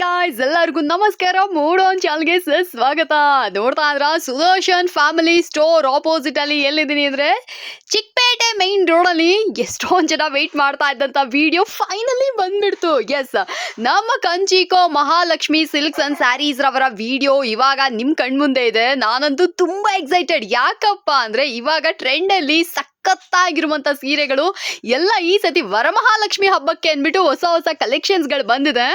Guys ಎಲ್ಲರಿಗೂ ನಮಸ್ಕಾರ. ಮೂಡೋನ್ ಚಾನಲ್ಗೆ ಸ್ವಾಗತ ನೋಡ್ತಾ ಇದ್ರ? ಸುದರ್ಶನ್ ಫ್ಯಾಮಿಲಿ ಸ್ಟೋರ್ ಆಪೋಸಿಟ್ ಅಲ್ಲಿ ಎಲ್ಲಿದ್ದೀನಿ ಅಂದ್ರೆ ಚಿಕ್ಕಪೇಟೆ ಮೈನ್ ರೋಡ್ ಅಲ್ಲಿ ಎಷ್ಟೊಂದ್ ಜನ ವೆಯ್ಟ್ ಮಾಡ್ತಾ ಇದ್ದಂತ ವಿಡಿಯೋ ಫೈನಲಿ ಬಂದ್ಬಿಡ್ತು. ಎಸ್ ನಮ್ಮ Kanchiko Mahalakshmi silks and sarees ರವರ ವಿಡಿಯೋ ಇವಾಗ ನಿಮ್ಮ ಕಣ್ಮುಂದೆ ಇದೆ. ನಾನಂತೂ ತುಂಬಾ ಎಕ್ಸೈಟೆಡ್ ಯಾಕಪ್ಪ ಅಂದ್ರೆ ಇವಾಗ ಟ್ರೆಂಡಲ್ಲಿ ಸಖತ್ತಾಗಿರುವಂಥ ಸೀರೆಗಳು. ಎಲ್ಲ ಈ ಸತಿ ವರಮಹಾಲಕ್ಷ್ಮಿ ಹಬ್ಬಕ್ಕೆ ಅಂದ್ಬಿಟ್ಟು ಹೊಸ ಹೊಸ ಕಲೆಕ್ಷನ್ಸ್ಗಳು ಬಂದಿದೆ.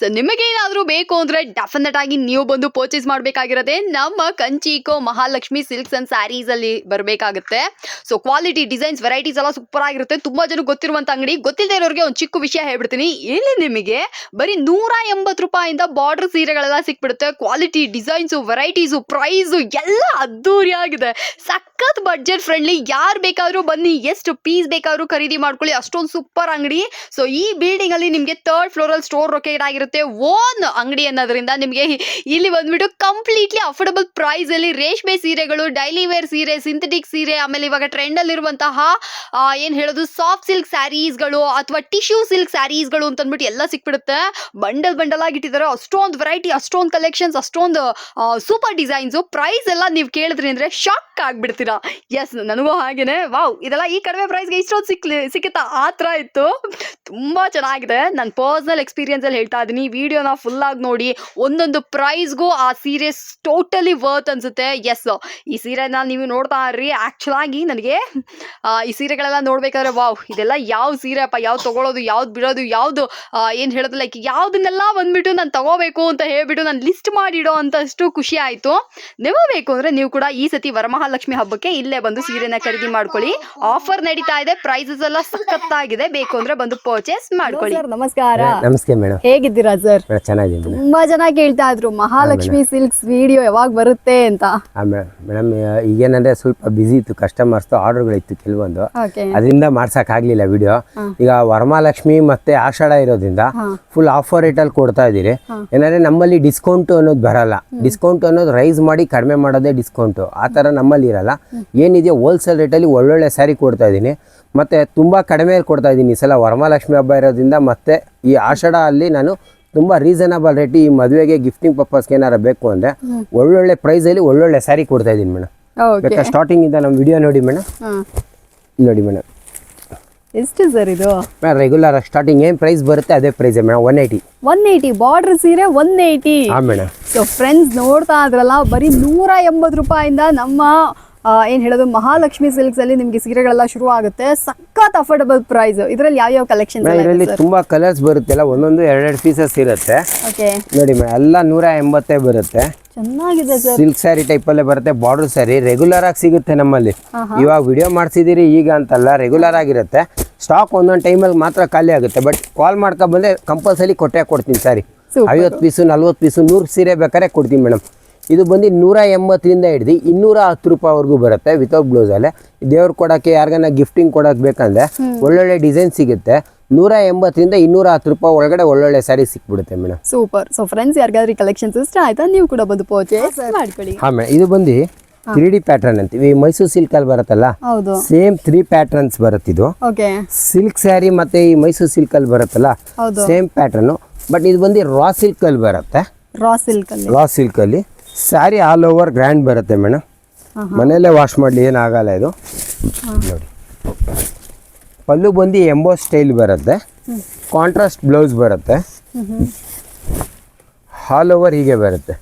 ಸೊ ನಿಮಗೇನಾದರೂ ಬೇಕು ಅಂದ್ರೆ ಡೆಫಿನೆಟ್ ಆಗಿ ನೀವು ಬಂದು ಪರ್ಚೇಸ್ ಮಾಡಬೇಕಾಗಿರೋದೇ ನಮ್ಮ ಕಂಚಿಕೋ ಮಹಾಲಕ್ಷ್ಮಿ ಸಿಲ್ಕ್ಸ್ ಅಂಡ್ ಸ್ಯಾರೀಸಲ್ಲಿ ಬರಬೇಕಾಗುತ್ತೆ. ಸೊ ಕ್ವಾಲಿಟಿ ಡಿಸೈನ್ಸ್ ವೆರೈಟೀಸ್ ಎಲ್ಲ ಸೂಪರ್ ಆಗಿರುತ್ತೆ. ತುಂಬಾ ಜನ ಗೊತ್ತಿರುವಂತ ಅಂಗಡಿ. ಗೊತ್ತಿಲ್ಲದೆ ಇರೋರಿಗೆ ಒಂದು ಚಿಕ್ಕ ವಿಷಯ ಹೇಳ್ಬಿಡ್ತೀನಿ. ಇಲ್ಲಿ ನಿಮಗೆ ಬರೀ ನೂರ ಎಂಬತ್ತು ರೂಪಾಯಿಂದ ಬಾರ್ಡರ್ ಸೀರೆಗಳೆಲ್ಲ ಸಿಕ್ಬಿಡುತ್ತೆ. ಕ್ವಾಲಿಟಿ ಡಿಸೈನ್ಸು ವೆರೈಟೀಸು ಪ್ರೈಸು ಎಲ್ಲ ಅದ್ದೂರಿಯಾಗಿದೆ. ಸಖತ್ ಬಡ್ಜೆಟ್ ಫ್ರೆಂಡ್ಲಿ ಯಾರು ಬೇಕಾದರೂ ಬನ್ನಿ, ಎಷ್ಟು ಪೀಸ್ ಬೇಕಾದ್ರೂ ಖರೀದಿ ಮಾಡ್ಕೊಳ್ಳಿ, ಅಷ್ಟೊಂದು ಸೂಪರ್ ಅಂಗಡಿ. ಸೊ ಈ ಬಿಲ್ಡಿಂಗ್ ಅಲ್ಲಿ ನಿಮಗೆ ಥರ್ಡ್ ಫ್ಲೋರಲ್ಲಿ ಸ್ಟೋರ್ ಲೊಕೇಟ್ ಆಗಿರುತ್ತೆ. ಓನ್ ಅಂಗಡಿ ಅನ್ನೋದ್ರಿಂದ ನಿಮಗೆ ಇಲ್ಲಿ ಬಂದ್ಬಿಟ್ಟು ಕಂಪ್ಲೀಟ್ಲಿ ಅಫೋರ್ಡಬಲ್ ಪ್ರೈಸ್ ಅಲ್ಲಿ ರೇಷ್ಮೆ ಸೀರೆಗಳು ಡೈಲಿ ವೇರ್ ಸೀರೆ ಸಿಂಥೆಟಿಕ್ ಸೀರೆ, ಆಮೇಲೆ ಇವಾಗ ಟ್ರೆಂಡ್ ಅಲ್ಲಿ ಇರುವಂತಹ ಏನ್ ಹೇಳೋದು ಸಾಫ್ಟ್ ಸಿಲ್ಕ್ ಸ್ಯಾರೀಸ್ಗಳು ಅಥವಾ ಟಿಶ್ಯೂ ಸಿಲ್ಕ್ ಸ್ಯಾರೀಸ್ಗಳು ಅಂತ ಅಂದ್ಬಿಟ್ಟು ಎಲ್ಲ ಸಿಕ್ಬಿಡುತ್ತೆ. ಬಂಡಲ್ ಬಂಡಲ್ ಆಗಿ ಇಟ್ಟಿದ್ದಾರೆ. ಅಷ್ಟೊಂದು ವೆರೈಟಿ ಅಷ್ಟೊಂದು ಕಲೆಕ್ಷನ್ಸ್ ಅಷ್ಟೊಂದು ಸೂಪರ್ ಡಿಸೈನ್ಸ್ ಪ್ರೈಸ್ ಎಲ್ಲ ನೀವು ಕೇಳಿದ್ರಿ ಅಂದ್ರೆ ಶಾಕ್ ಆಗ್ಬಿಡ್ತೀರಾ. ಎಸ್ ನನಗೂ ಹಾಗೇನೆ. ವಾವ್, ಇದೆಲ್ಲ ಈ ಕಡಿಮೆ ಪ್ರೈಸ್ಗೆ ಇಷ್ಟೊಂದು ಸಿಕ್ಲಿ, ಸಿಕ್ಕಿತ್ತಾ? ಆ ಥರ ಇತ್ತು. ತುಂಬ ಚೆನ್ನಾಗಿದೆ. ನನ್ನ ಪರ್ಸ್ನಲ್ ಎಕ್ಸ್ಪೀರಿಯನ್ಸಲ್ಲಿ ಹೇಳ್ತಾ ಇದ್ದೀನಿ. ವಿಡಿಯೋನ ಫುಲ್ಲಾಗಿ ನೋಡಿ, ಒಂದೊಂದು ಪ್ರೈಸ್ಗೂ ಆ ಸೀರೆ ಟೋಟಲಿ ವರ್ತ್ ಅನ್ಸುತ್ತೆ. ಎಸ್ ಈ ಸೀರೆನ ನೀವು ನೋಡ್ತಾ ಇರ್ರಿ. ಆ್ಯಕ್ಚುಲಾಗಿ ನನಗೆ ಈ ಸೀರೆಗಳೆಲ್ಲ ನೋಡ್ಬೇಕಾದ್ರೆ ವಾವ್, ಇದೆಲ್ಲ ಯಾವ ಸೀರೆ ಅಪ್ಪ? ಯಾವ್ದು ತಗೊಳ್ಳೋದು ಯಾವ್ದು ಬಿಡೋದು, ಯಾವುದು ಏನು ಹೇಳೋದು? ಲೈಕ್ ಯಾವುದನ್ನೆಲ್ಲ ಬಂದ್ಬಿಟ್ಟು ನಾನು ತಗೋಬೇಕು ಅಂತ ಹೇಳ್ಬಿಟ್ಟು ನಾನು ಲಿಸ್ಟ್ ಮಾಡಿಡೋ ಅಂತಷ್ಟು ಖುಷಿ ಆಯಿತು. ನೀವು ಬೇಕು ಅಂದರೆ ನೀವು ಕೂಡ ಈ ಸತಿ ವರಮಹಾಲಕ್ಷ್ಮಿ ಹಬ್ಬಕ್ಕೆ ಇಲ್ಲೇ ಬಂದು ಸೀರೆನ ಖರೀದಿ ಮಾಡ್ಕೊಳ್ಳಿ. ಆಫರ್ ನಡೀತಾ ಇದೆ ಪ್ರೈಸಸ್ ಎಲ್ಲ ಸಖತ್ತಾಗಿದೆ. ಬೇಕು ಅಂದ್ರೆ ಬಂದು ಪರ್ಚೇಸ್ ಮಾಡ್ಕೊಳ್ಳಿ. ಸರ್ ನಮಸ್ಕಾರ. ನಮಸ್ತೆ ಮೇಡಮ್ ಹೇಗಿದ್ದೀರಾ ಸರ್? ಮೇಡಮ್ ಚೆನ್ನಾಗಿದ್ದೀನಿ ತುಂಬಾ ಜನ ಕೇಳ್ತಾ ಇದ್ರು ಮಹಾಲಕ್ಷ್ಮಿ ಸಿಲ್ಕ್ಸ್ ವಿಡಿಯೋ ಯಾವಾಗ ಬರುತ್ತೆ ಅಂತ. ಮೇಡಮ್ ಈಗೇನಂದ್ರೆ ಸ್ವಲ್ಪ ಬಿಸಿ ಇತ್ತು ಕಸ್ಟಮರ್ಸ್ ಆರ್ಡರ್ಗಳಿತ್ತು ಕೆಲವೊಂದು. ಅದರಿಂದ ಮಾಡ್ಸಕ್ ಆಗ್ಲಿಲ್ಲ ವಿಡಿಯೋ ಈಗ ವರಮಹಾಲಕ್ಷ್ಮಿ ಮತ್ತೆ ಆಷಾಢ ಇರೋದ್ರಿಂದ ಫುಲ್ ಆಫರ್ ರೇಟಲ್ಲಿ ಕೊಡ್ತಾ ಇದೀರಿ ಏನಂದ್ರೆ ನಮ್ಮಲ್ಲಿ ಡಿಸ್ಕೌಂಟ್ ಅನ್ನೋದು ಬರಲ್ಲ. ಡಿಸ್ಕೌಂಟ್ ಅನ್ನೋದು ರೈಸ್ ಮಾಡಿ ಕಡಿಮೆ ಮಾಡೋದೇ ಡಿಸ್ಕೌಂಟ್ ಆ ತರ ನಮ್ಮಲ್ಲಿ ಇರಲ್ಲ. ಏನಿದೆಯೋ ಹೋಲ್ಸೇಲ್ ರೇಟಲ್ಲಿ ಒಳ್ಳೊಳ್ಳೆ ಸ್ಯಾರಿ ಕೊಡ್ತಾ ಇದ್ದೀನಿ. ಮತ್ತು ತುಂಬ ಕಡಿಮೆ ಕೊಡ್ತಾ ಇದ್ದೀನಿ ಈ ಸಲ ವರಮಹಾಲಕ್ಷ್ಮಿ ಹಬ್ಬ ಇರೋದ್ರಿಂದ ಮತ್ತು ಈ ಆಷಾಢ ಅಲ್ಲಿ ನಾನು ತುಂಬ ರೀಸನಬಲ್ ರೇಟ್ ಈ ಮದುವೆಗೆ ಗಿಫ್ಟಿಂಗ್ ಪರ್ಪಸ್ಗೆ ಏನಾರು ಬೇಕು ಅಂದರೆ ಒಳ್ಳೊಳ್ಳೆ ಪ್ರೈಸಲ್ಲಿ ಒಳ್ಳೊಳ್ಳೆ ಸ್ಯಾರಿ ಕೊಡ್ತಾ ಇದ್ದೀನಿ ಮೇಡಮ್ ಬೇಕಾ? ಸ್ಟಾರ್ಟಿಂಗ್ ಇಂದ ನಮ್ಮ ವಿಡಿಯೋ ನೋಡಿ ಮೇಡಮ್ ನೋಡಿ ಮೇಡಮ್ ಎಷ್ಟು ಸರ್ ಇದು? ಮೇಡಮ್ ರೆಗ್ಯುಲರ್ ಸ್ಟಾರ್ಟಿಂಗ್ ಏನು ಪ್ರೈಸ್ ಬರುತ್ತೆ ಅದೇ price madam one eighty one eighty border ಸೀರೆ ಒನ್ ಏಯ್ಟಿ ಹಾಂ ಮೇಡಮ್ ಸೊ ಫ್ರೆಂಡ್ಸ್ ನೋಡ್ತಾ ಇದ್ರಲ್ಲ ಬರೀ ನೂರ ಎಂಬತ್ತು ರೂಪಾಯಿಂದ ನಮ್ಮ ಏನ್ ಹೇಳೋದು? ಮಹಾಲಕ್ಷ್ಮಿ ಸಿಲ್ಕ್ಸ್ ಅಲ್ಲಿ ನಿಮ್ಗೆ ಸೀರೆಗಳೆಲ್ಲ ಶುರು ಆಗುತ್ತೆ ಸಖತ್ ಅಫೋರ್ಡಬಲ್ ಪ್ರೈಸ್ ಇದರಲ್ಲಿ ಯಾವ ಯಾವ ಕಲೆಕ್ಷನ್ ಇದರಲ್ಲಿ ತುಂಬಾ ಕಲರ್ಸ್ ಬರುತ್ತೆ ಒಂದೊಂದು ಎರಡೆರಡು ಪೀಸಸ್ ಇರುತ್ತೆ. ನೋಡಿ ಮೇಡಮ್ ಎಲ್ಲ ನೂರ ಎಂಬತ್ತೇ ಬರುತ್ತೆ. ಚೆನ್ನಾಗಿದೆ ಸರ್ ಸಿಲ್ಕ್ ಸ್ಯಾರಿ ಅಲ್ಲೇ ಬರುತ್ತೆ. ಬಾರ್ಡರ್ ಸ್ಯಾರಿ ರೆಗ್ಯುಲರ್ ಆಗಿ ಸಿಗುತ್ತೆ ನಮ್ಮಲ್ಲಿ. ಇವಾಗ ವಿಡಿಯೋ ಮಾಡಿಸಿದಿರಿ ಈಗ ಅಂತಲ್ಲ ರೆಗ್ಯುಲರ್ ಆಗಿರುತ್ತೆ. ಸ್ಟಾಕ್ ಒಂದೊಂದು ಟೈಮಲ್ಲಿ ಮಾತ್ರ ಖಾಲಿ ಆಗುತ್ತೆ. ಬಟ್ ಕಾಲ್ ಮಾಡ್ಕೊಂಡ್ ಬಂದ್ರೆ ಕಂಪಲ್ಸರಿ ಕೊಟ್ಟೆ ಕೊಡ್ತೀನಿ ಸ್ಯಾರಿ. ಐವತ್ತು ಪೀಸು ನಲ್ವತ್ತು ಪೀಸು ನೂರು ಸೀರೆ ಬೇಕಾದ್ರೆ ಕೊಡ್ತೀನಿ ಮೇಡಮ್ ಇದು ಬಂದು ನೂರ ಎಂಬತ್ತರಿಂದ ಹಿಡ್ದು ಇನ್ನೂರ ಹತ್ತು ರೂಪಾಯಿವರೆಗೂ ಬರುತ್ತೆ ವಿತೌಟ್ ಬ್ಲೌಸಲ್ಲೇ ದೇವ್ರು ಕೊಡೋಕ್ಕೆ ಯಾರಿಗಾನ ಗಿಫ್ಟಿಂಗ್ ಕೊಡೋಕ್ಕೆ ಬೇಕಂದ್ರೆ ಒಳ್ಳೊಳ್ಳೆ ಡಿಸೈನ್ ಸಿಗುತ್ತೆ. ನೂರ ಎಂಬತ್ತರಿಂದ ಇನ್ನೂರ ಹತ್ತು ರೂಪಾಯಿ ಒಳಗಡೆ ಒಳ್ಳೊಳ್ಳೆ ಸ್ಯಾರಿ ಸಿಕ್ಬಿಡುತ್ತೆ ಮೇಡಮ್ ಸೂಪರ್ ಸೊ ಫ್ರೆಂಡ್ಸ್ ಯಾರಿಗಾದ್ರೂ ಕಲೆಕ್ಷನ್ಸ್ ಇಷ್ಟ ಆಯ್ತಾ ನೀವು ಕೂಡ ಬಂದು ಪರ್ಚೇಸ್ ಮಾಡ್ಕೊಳ್ಳಿ. ಹಾಂ ಮೇಡಮ್ ಇದು ಬಂದು ತ್ರೀ ಡಿ ಪ್ಯಾಟ್ರನ್ ಅಂತೀವಿ. ಮೈಸೂರು ಸಿಲ್ಕಲ್ಲಿ ಬರುತ್ತಲ್ಲ? ಹೌದು. ಸೇಮ್ ತ್ರೀ ಪ್ಯಾಟ್ರನ್ಸ್ ಬರುತ್ತಿದ್ದು ಓಕೆ ಸಿಲ್ಕ್ ಸ್ಯಾರಿ ಮತ್ತೆ ಈ ಮೈಸೂರು ಸಿಲ್ಕಲ್ಲಿ ಬರುತ್ತಲ್ಲ? ಹೌದು. ಸೇಮ್ ಪ್ಯಾಟ್ರನ್ನು ಬಟ್ ಇದು ಬಂದು ರಾ ಸಿಲ್ಕಲ್ಲಿ ಬರುತ್ತೆ. ರಾ ಸಿಲ್ಕ್ ಅಲ್ಲಿ. ರಾ ಸಿಲ್ಕಲ್ಲಿ ಸ್ಯಾರಿ ಆಲ್ ಓವರ್ ಗ್ರ್ಯಾಂಡ್ ಬರುತ್ತೆ ಮೇಡಮ್ ಮನೆಯಲ್ಲೇ ವಾಶ್ ಮಾಡಲಿ ಏನಾಗಲ್ಲ ಇದು. ನೋಡಿ. ಪಲ್ಲು ಬಂದು ಎಂಬೋ ಸ್ಟೈಲ್ ಬರುತ್ತೆ. ಕಾಂಟ್ರಾಸ್ಟ್ ಬ್ಲೌಸ್ ಬರುತ್ತೆ. ಆಲ್ ಓವರ್ ಹೀಗೆ ಬರುತ್ತೆ.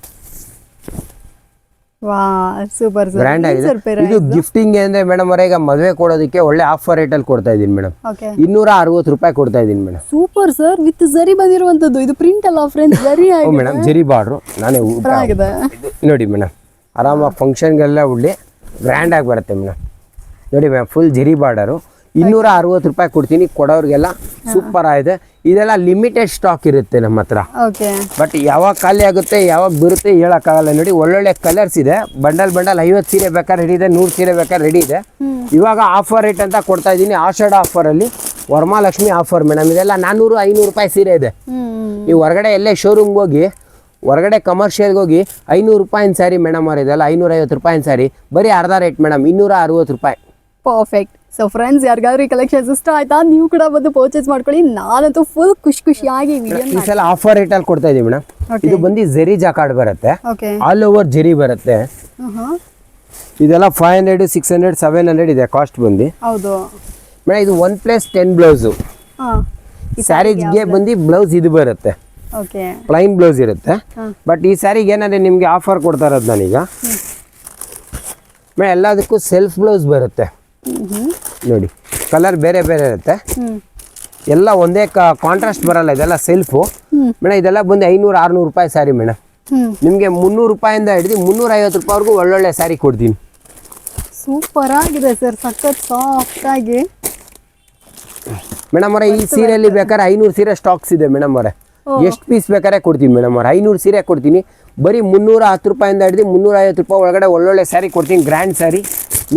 ಸೂಪರ್ ಗ್ರ್ಯಾಂಡ್ ಆಗಿದೆ. ಇದು ಗಿಫ್ಟಿಂಗ್ ಅಂದ್ರೆ ಮೇಡಮ್ ಅವರ ಈಗ ಮದುವೆ ಕೊಡೋದಕ್ಕೆ ಒಳ್ಳೆ ಆಫರ್ ರೇಟಲ್ಲಿ ಕೊಡ್ತಾ ಇದೀನಿ ಮೇಡಮ್ ಇನ್ನೂರ ಅರವತ್ತು ರೂಪಾಯಿ ಕೊಡ್ತಾ ಇದ್ದೀನಿ ಮೇಡಮ್ ಸೂಪರ್ ಸರ್ ವಿತ್ ಜರಿ ಬಂದಿರುವಂತದ್ದು. ಇದು ಪ್ರಿಂಟ್ ಅಲ್ಲ ಫ್ರೆಂಡ್ಸ್ ಜರಿ ಮೇಡಮ್ ಜರಿ ಬಾರ್ಡ್ರು ನಾನೇ ನೋಡಿ ಮೇಡಮ್ ಆರಾಮಾಗಿ ಫಂಕ್ಷನ್ಗೆಲ್ಲ ಉಳ್ಳಿ ಗ್ರ್ಯಾಂಡಾಗಿ ಬರುತ್ತೆ ಮೇಡಮ್ ನೋಡಿ ಮೇಡಮ್ ಫುಲ್ ಜರಿ ಬಾರ್ಡರು ಇನ್ನೂರ ಅರವತ್ತು ರೂಪಾಯಿ ಕೊಡ್ತೀನಿ ಕೊಡೋರಿಗೆಲ್ಲ ಸೂಪರ್ ಆಗಿದೆ. ಇದೆಲ್ಲ ಲಿಮಿಟೆಡ್ ಸ್ಟಾಕ್ ಇರುತ್ತೆ ನಮ್ಮ ಹತ್ರ. ಬಟ್ ಯಾವಾಗ ಖಾಲಿ ಆಗುತ್ತೆ ಯಾವಾಗ ಬರುತ್ತೆ ಹೇಳೋಕ್ಕಾಗಲ್ಲ. ನೋಡಿ ಒಳ್ಳೊಳ್ಳೆ ಕಲರ್ಸ್ ಇದೆ. ಬಂಡಲ್ ಬಂಡಲ್ ಐವತ್ತು ಸೀರೆ ಬೇಕಾದ್ರೆ ರೆಡಿ ಇದೆ. ನೂರು ಸೀರೆ ಬೇಕಾದ್ರೆ ರೆಡಿ ಇದೆ. ಇವಾಗ ಆಫರ್ ರೇಟ್ ಅಂತ ಕೊಡ್ತಾ ಇದ್ದೀನಿ. ಆಷಾಢ ಆಫರಲ್ಲಿ ವರಮಾಲಕ್ಷ್ಮಿ ಆಫರ್ ಮೇಡಮ್ ಇದೆಲ್ಲ ನಾನ್ನೂರು ಐನೂರು ರೂಪಾಯಿ ಸೀರೆ ಇದೆ. ನೀವು ಹೊರಗಡೆ ಎಲ್ಲೇ ಶೋರೂಮ್ಗೆ ಹೋಗಿ ಹೊರಗಡೆ ಕಮರ್ಷಿಯಲ್ಗೆ ಹೋಗಿ ಐನೂರು ರೂಪಾಯಿನ ಸಾರಿ ಮೇಡಮ್ ಅವರು ಇದೆಲ್ಲ ಐನೂರೈವತ್ತು ರೂಪಾಯಿನ ಸ್ಯಾರಿ ಬರೀ ಅರ್ಧ ರೇಟ್ ಮೇಡಮ್ ಇನ್ನೂರ ಅರವತ್ತು ರೂಪಾಯಿ. ಪರ್ಫೆಕ್ಟ್ ಸೊ ಫ್ರೆಂಡ್ಸ್ ಯಾರಿಗಾದ್ರೂ ಈ ಕಲೆಕ್ಷನ್ಸ್ ಇಷ್ಟ ಆಯ್ತಾ? ನೀವು ಕೂಡ ಬಂದು ಪರ್ಚೇಸ್ ಮಾಡ್ಕೊಳ್ಳಿ. ನಾನಂತೂ ಫುಲ್ ಖುಷಿ ಖುಷಿಯಾಗಿ ಈ ಸಲ ಆಫರ್ ರೇಟಲ್ಲಿ ಕೊಡ್ತಾ ಇದೀವಿ ಮೇಡಮ್ ಇದು ಬಂದು ಜೆರಿ ಜಾಕಾರ್ಡ್ ಬರುತ್ತೆ. ಆಲ್ ಓವರ್ ಜೆರಿ ಬರುತ್ತೆ. ಇದೆಲ್ಲ five hundred six hundred seven hundred ಇದೆ ಕಾಸ್ಟ್ ಬಂದು. ಹೌದು. ಮೇಡಮ್ ಇದು ಒನ್ ಪ್ಲಸ್ ಟೆನ್ ಬ್ಲೌಸು ಈ ಸ್ಯಾರೀಸ್ಗೆ ಬಂದು ಬ್ಲೌಸ್ ಇದು ಬರುತ್ತೆ. ಓಕೆ ಪ್ಲೈನ್ ಬ್ಲೌಸ್ ಇರುತ್ತೆ. ಬಟ್ ಈ ಸ್ಯಾರಿಗೆ ಏನಂದ್ರೆ ನಿಮಗೆ ಆಫರ್ ಕೊಡ್ತಾ ಇರೋದು ನಾನೀಗ ಮೇಡಮ್ ಎಲ್ಲದಕ್ಕೂ ಸೆಲ್ಫ್ ಬ್ಲೌಸ್ ಬರುತ್ತೆ. ನೋಡಿ ಕಲರ್ ಬೇರೆ ಬೇರೆ ಇರುತ್ತೆ. ಎಲ್ಲ ಒಂದೇ ಕಾಂಟ್ರಾಸ್ಟ್ ಬರಲ್ಲ ಇದೆಲ್ಲ ಸೆಲ್ಫು ಮೇಡಮ್ ಇದೆಲ್ಲ ಬಂದು ಐನೂರು ಆರುನೂರು ರೂಪಾಯಿ ಸ್ಯಾರಿ ಮೇಡಮ್ ನಿಮಗೆ ಮುನ್ನೂರು ರೂಪಾಯಿಂದ ಹಿಡಿದು ಮುನ್ನೂರ ಐವತ್ತು ರೂಪಾಯಿವರೆಗೂ ಒಳ್ಳೊಳ್ಳೆ ಸ್ಯಾರಿ ಕೊಡ್ತೀನಿ. ಸೂಪರ್ ಆಗಿದೆ ಸರ್ ಸಖತ್ ಸಾಫ್ಟ್ ಆಗಿ. ಮೇಡಮ್ ಅವರೇ ಈ ಸೀರೆಯಲ್ಲಿ ಬೇಕಾದ್ರೆ ಐನೂರು ಸೀರೆ ಸ್ಟಾಕ್ಸ್ ಇದೆ ಮೇಡಮ್ ಅವರೇ. ಎಷ್ಟು ಪೀಸ್ ಬೇಕಾದ್ರೆ ಕೊಡ್ತೀನಿ ಮೇಡಮ್ ಅವ್ರೆ. ಐನೂರು ಸೀರೆ ಕೊಡ್ತೀನಿ. ಬರೀ ಮುನ್ನೂರ ಹತ್ತು ರೂಪಾಯಿಂದ ಹಿಡಿದು ಮುನ್ನೂರ ಐವತ್ತು ರೂಪಾಯಿ ಒಳಗಡೆ ಒಳ್ಳೊಳ್ಳೆ ಸ್ಯಾರಿ ಕೊಡ್ತೀನಿ ಗ್ರ್ಯಾಂಡ್ ಸ್ಯಾರಿ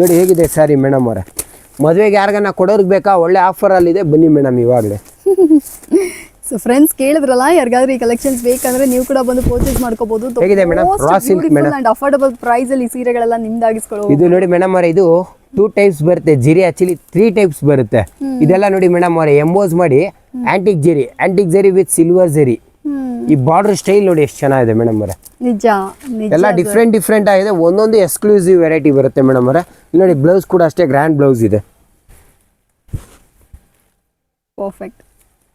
ನೋಡಿ ಹೇಗಿದೆ ಸ್ಯಾರಿ ಮೇಡಮ್ ಅವರೇ. ಮದುವೆಗೆ ಯಾರಿಗಾನ ಕೊಡೋರ್ಗೆ ಬೇಕಾ? ಒಳ್ಳೆ ಆಫರಲ್ಲಿದೆ ಬನ್ನಿ ಮೇಡಮ್ ಇವಾಗಲೇ. ಸೊ ಫ್ರೆಂಡ್ಸ್ ಕೇಳಿದ್ರಲ್ಲ ಯಾರಿಗಾದ್ರೂ ಈ ಕಲೆಕ್ಷನ್ಸ್ ಬೇಕಂದ್ರೆ ನೀವು ಕೂಡ ಬಂದು ಪರ್ಚೇಸ್ ಮಾಡ್ಕೋಬಹುದು ಹೇಗಿದೆ madam silk madam and affordable price ಅಲ್ಲಿ ಈ ಸೀರೆಗಳೆಲ್ಲ ನಿಮ್ದಾಗಿಸ್ಕೊಳ್ಳೋ ಇದು ನೋಡಿ ಮೇಡಮ್ ಅವರೇ ಇದು ಟೂ ಟೈಪ್ಸ್ ಬರುತ್ತೆ. ಜಿರಿ ಆಕ್ಚುಲಿ ತ್ರೀ ಟೈಪ್ಸ್ ಬರುತ್ತೆ. ಇದೆಲ್ಲ ನೋಡಿ ಮೇಡಮ್ ಅವರೇ ಎಂಬೋಸ್ ಮಾಡಿ antique zari. Antique zari with silver zari. ಈ ಬಾರ್ಡರ್ ಸ್ಟೈಲ್ ನೋಡಿ ಎಷ್ಟು ಚೆನ್ನಾಗಿದೆ ಮೇಡಮ್ ಅವರೇ. ನಿಜ ನಿಜ ಎಲ್ಲ ಡಿಫ್ರೆಂಟ್ ಡಿಫ್ರೆಂಟ್ ಆಗಿದೆ. ಒಂದೊಂದು ಎಕ್ಸ್ಕ್ಲೂಸಿವ್ ವೆರೈಟಿ ಬರುತ್ತೆ ಮೇಡಮ್ ಅವರೇ. ಇಲ್ಲಿ ನೋಡಿ ಬ್ಲೌಸ್ ಕೂಡ ಅಷ್ಟೇ ಗ್ರ್ಯಾಂಡ್ ಬ್ಲೌಸ್ ಇದೆ. ಪರ್ಫೆಕ್ಟ್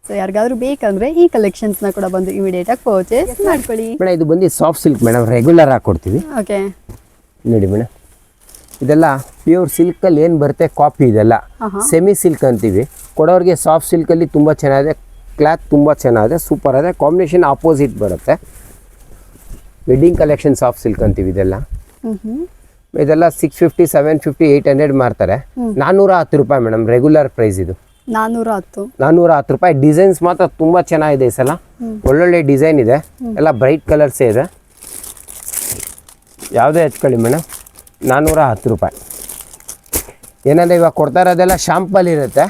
ಸೊ ಯಾರಿಗಾದ್ರೂ ಬೇಕಂದ್ರೆ ಈ ಕಲೆಕ್ಷನ್ಸ್ನ ಕೂಡ ಬಂದು ಇಮಿಡಿಯೇಟ್ ಆಗಿ ಪರ್ಚೇಸ್ ಮಾಡ್ಕೊಳ್ಳಿ. ಮೇಡಮ್ ಇದು ಬಂದು ಸಾಫ್ಟ್ ಸಿಲ್ಕ್ ಮೇಡಮ್ ರೆಗ್ಯುಲರ್ ಆಗಿ ಕೊಡ್ತೀವಿ. ಓಕೆ ನೋಡಿ ಮೇಡಮ್ ಇದೆಲ್ಲ ಪ್ಯೂರ್ ಸಿಲ್ಕಲ್ಲಿ ಏನು ಬರುತ್ತೆ ಕಾಪಿ ಇದೆಲ್ಲ. ಸೆಮಿ ಸಿಲ್ಕ್ ಅಂತೀವಿ. ಕೊಡೋರಿಗೆ ಸಾಫ್ಟ್ ಸಿಲ್ಕಲ್ಲಿ ತುಂಬ ಚೆನ್ನಾಗಿದೆ. ಕ್ಲಾತ್ ತುಂಬ ಚೆನ್ನಾಗಿದೆ ಸೂಪರ್ ಇದೆ ಕಾಂಬಿನೇಷನ್ ಆಪೋಸಿಟ್ ಬರುತ್ತೆ. ವೆಡ್ಡಿಂಗ್ ಕಲೆಕ್ಷನ್ಸ್ ಆಫ್ ಸಿಲ್ಕ್ ಅಂತೀವಿ ಇದೆಲ್ಲ. ಇದೆಲ್ಲ six fifty seven fifty eight hundred ಮಾರ್ತಾರೆ. ನಾನ್ನೂರ ಹತ್ತು ರೂಪಾಯಿ ಮೇಡಮ್ ರೆಗ್ಯುಲರ್ ಪ್ರೈಸ್ ಇದು. ನಾನ್ನೂರ ಹತ್ತು ನಾನ್ನೂರ ಹತ್ತು ರೂಪಾಯಿ. ಡಿಸೈನ್ಸ್ ಮಾತ್ರ ತುಂಬ ಚೆನ್ನಾಗಿದೆ ಈ ಸಲ. ಒಳ್ಳೊಳ್ಳೆ ಡಿಸೈನ್ ಇದೆ. ಎಲ್ಲ ಬ್ರೈಟ್ ಕಲರ್ಸೇ ಇದೆ. ಯಾವುದೇ ಹಚ್ಕೊಳ್ಳಿ ಮೇಡಮ್. ನಾನ್ನೂರ ಹತ್ತು ರೂಪಾಯಿ. ಏನಂದರೆ ಇವಾಗ ಕೊಡ್ತಾ ಇರೋದೆಲ್ಲ ಶಾಂಪಲ್ ಇರುತ್ತೆ.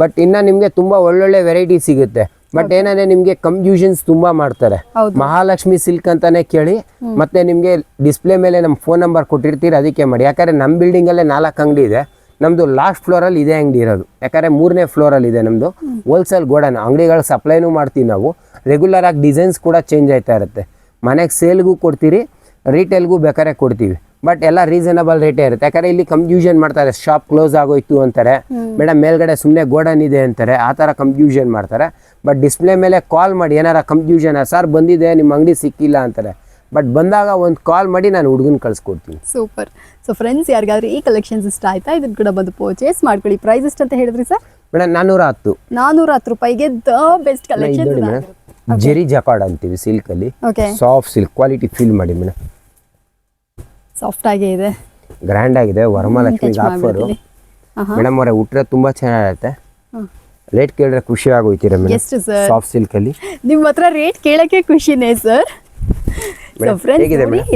ಬಟ್ ಇನ್ನ ನಿಮಗೆ ತುಂಬಾ ಒಳ್ಳೊಳ್ಳೆ ವೆರೈಟಿ ಸಿಗುತ್ತೆ. ಬಟ್ ಏನಂದ್ರೆ ನಿಮಗೆ ಕನ್ಫ್ಯೂಷನ್ಸ್ ತುಂಬಾ ಮಾಡ್ತಾರೆ. ಮಹಾಲಕ್ಷ್ಮಿ ಸಿಲ್ಕ್ ಅಂತಾನೆ ಕೇಳಿ ಮತ್ತೆ ನಿಮಗೆ ಡಿಸ್ಪ್ಲೇ ಮೇಲೆ ನಮ್ಮ ಫೋನ್ ನಂಬರ್ ಕೊಟ್ಟಿರ್ತೀರಿ ಅದಕ್ಕೆ ಮಾಡಿ. ಯಾಕಂದ್ರೆ ನಮ್ಮ ಬಿಲ್ಡಿಂಗಲ್ಲೇ ನಾಲ್ಕು ಅಂಗಡಿ ಇದೆ. ನಮ್ದು ಲಾಸ್ಟ್ ಫ್ಲೋರ್ ಅಲ್ಲಿ ಇದೇ ಅಂಗಡಿ ಇರೋದು. ಯಾಕಂದ್ರೆ ಮೂರನೇ ಫ್ಲೋರ್ ಅಲ್ಲಿ ಇದೆ ನಮ್ಮದು ಹೋಲ್ಸೇಲ್ ಗೋಡನ್. ಅಂಗಡಿಗಳ ಸಪ್ಲೈನೂ ಮಾಡ್ತೀವಿ ನಾವು. ರೆಗ್ಯುಲರ್ ಆಗಿ ಡಿಸೈನ್ಸ್ ಕೂಡ ಚೇಂಜ್ ಆಯ್ತಾ ಇರುತ್ತೆ. ಮನೆಗೆ ಸೇಲ್ಗೂ ಕೊಡ್ತೀರಿ ರಿಟೇಲ್ಗೂ ಬೇಕಾದ್ರೆ ಕೊಡ್ತೀವಿ. ಬಟ್ ಎಲ್ಲ ರೀಸನಬಲ್ ರೇಟೇ ಇರುತ್ತೆ. ಯಾಕಂದ್ರೆ ಇಲ್ಲಿ ಕನ್ಫ್ಯೂಷನ್ ಮಾಡ್ತಾರೆ ಶಾಪ್ ಕ್ಲೋಸ್ ಆಗೋಯ್ತು ಅಂತಾರೆ. ಮೇಡಮ್ ಮೇಲ್ಗಡೆ ಸುಮ್ಮನೆ ಗೋಡನ್ ಇದೆ ಅಂತಾರೆ. ಆ ಥರ ಕನ್ಫ್ಯೂಷನ್ ಮಾಡ್ತಾರೆ. ಬಟ್ ಡಿಸ್ಪ್ಲೇ ಮೇಲೆ ಕಾಲ್ ಮಾಡಿ ಏನಾರ ಕನ್ಫ್ಯೂಷನ್ ಸರ್ ಬಂದಿದೆ ನಿಮ್ಮ ಅಂಗಡಿ ಸಿಕ್ಕಿಲ್ಲ ಅಂತಾರೆ. ಬಟ್ ಬಂದಾಗ ಒಂದು ಕಾಲ್ ಮಾಡಿ ನಾನು ಹುಡುಗನ ಕಳಿಸ್ಕೊಡ್ತೀನಿ. ಸೂಪರ್ ಸೊ ಫ್ರೆಂಡ್ಸ್ ಯಾರಿಗಾದ್ರೂ ಈ ಕಲೆಕ್ಷನ್ಸ್ ಇಷ್ಟ ಆಯ್ತಾ? ಇದನ್ನ ಕೂಡ ಬಂದು ಪರ್ಚೇಸ್ ಮಾಡ್ಕೊಳ್ಳಿ. ಪ್ರೈಸ್ ಎಷ್ಟು ಅಂತ ಹೇಳಿದ್ರಿ ಸರ್? ಮೇಡಮ್ ನಾನೂರ ಹತ್ತು ನಾನೂರ ಹತ್ತು ರೂಪಾಯಿಗೆ the best collection zari jacquard ಅಂತೀವಿ ಸಿಲ್ಕಲ್ಲಿ okay soft silk quality feel ಮಾಡಿ ಮೇಡಮ್ ಸಾಫ್ಟ್ ಆಗೇ ಇದೆ ಗ್ರ್ಯಾಂಡ್ ಆಗಿದೆ ವರಮಹಾಲಕ್ಷ್ಮಿ ಆಫರ್. ಮೇಡಮ್ ಅವರೇ ಉಟ್ರೆ ತುಂಬಾ ಚೆನ್ನಾಗಿರುತ್ತೆ. ರೇಟ್ ಕೇಳಿದ್ರೆ ಖುಷಿ ಆಗೋಯ್ತೀರ ಮೇಡಮ್? ಎಷ್ಟು ಸರ್ ಸಾಫ್ಟ್ ಸಿಲ್ಕಲ್ಲಿ ನಿಮ್ಮ ಹತ್ರ ರೇಟ್ ಕೇಳಕ್ಕೆ ಖುಷಿನೇ ಸರ್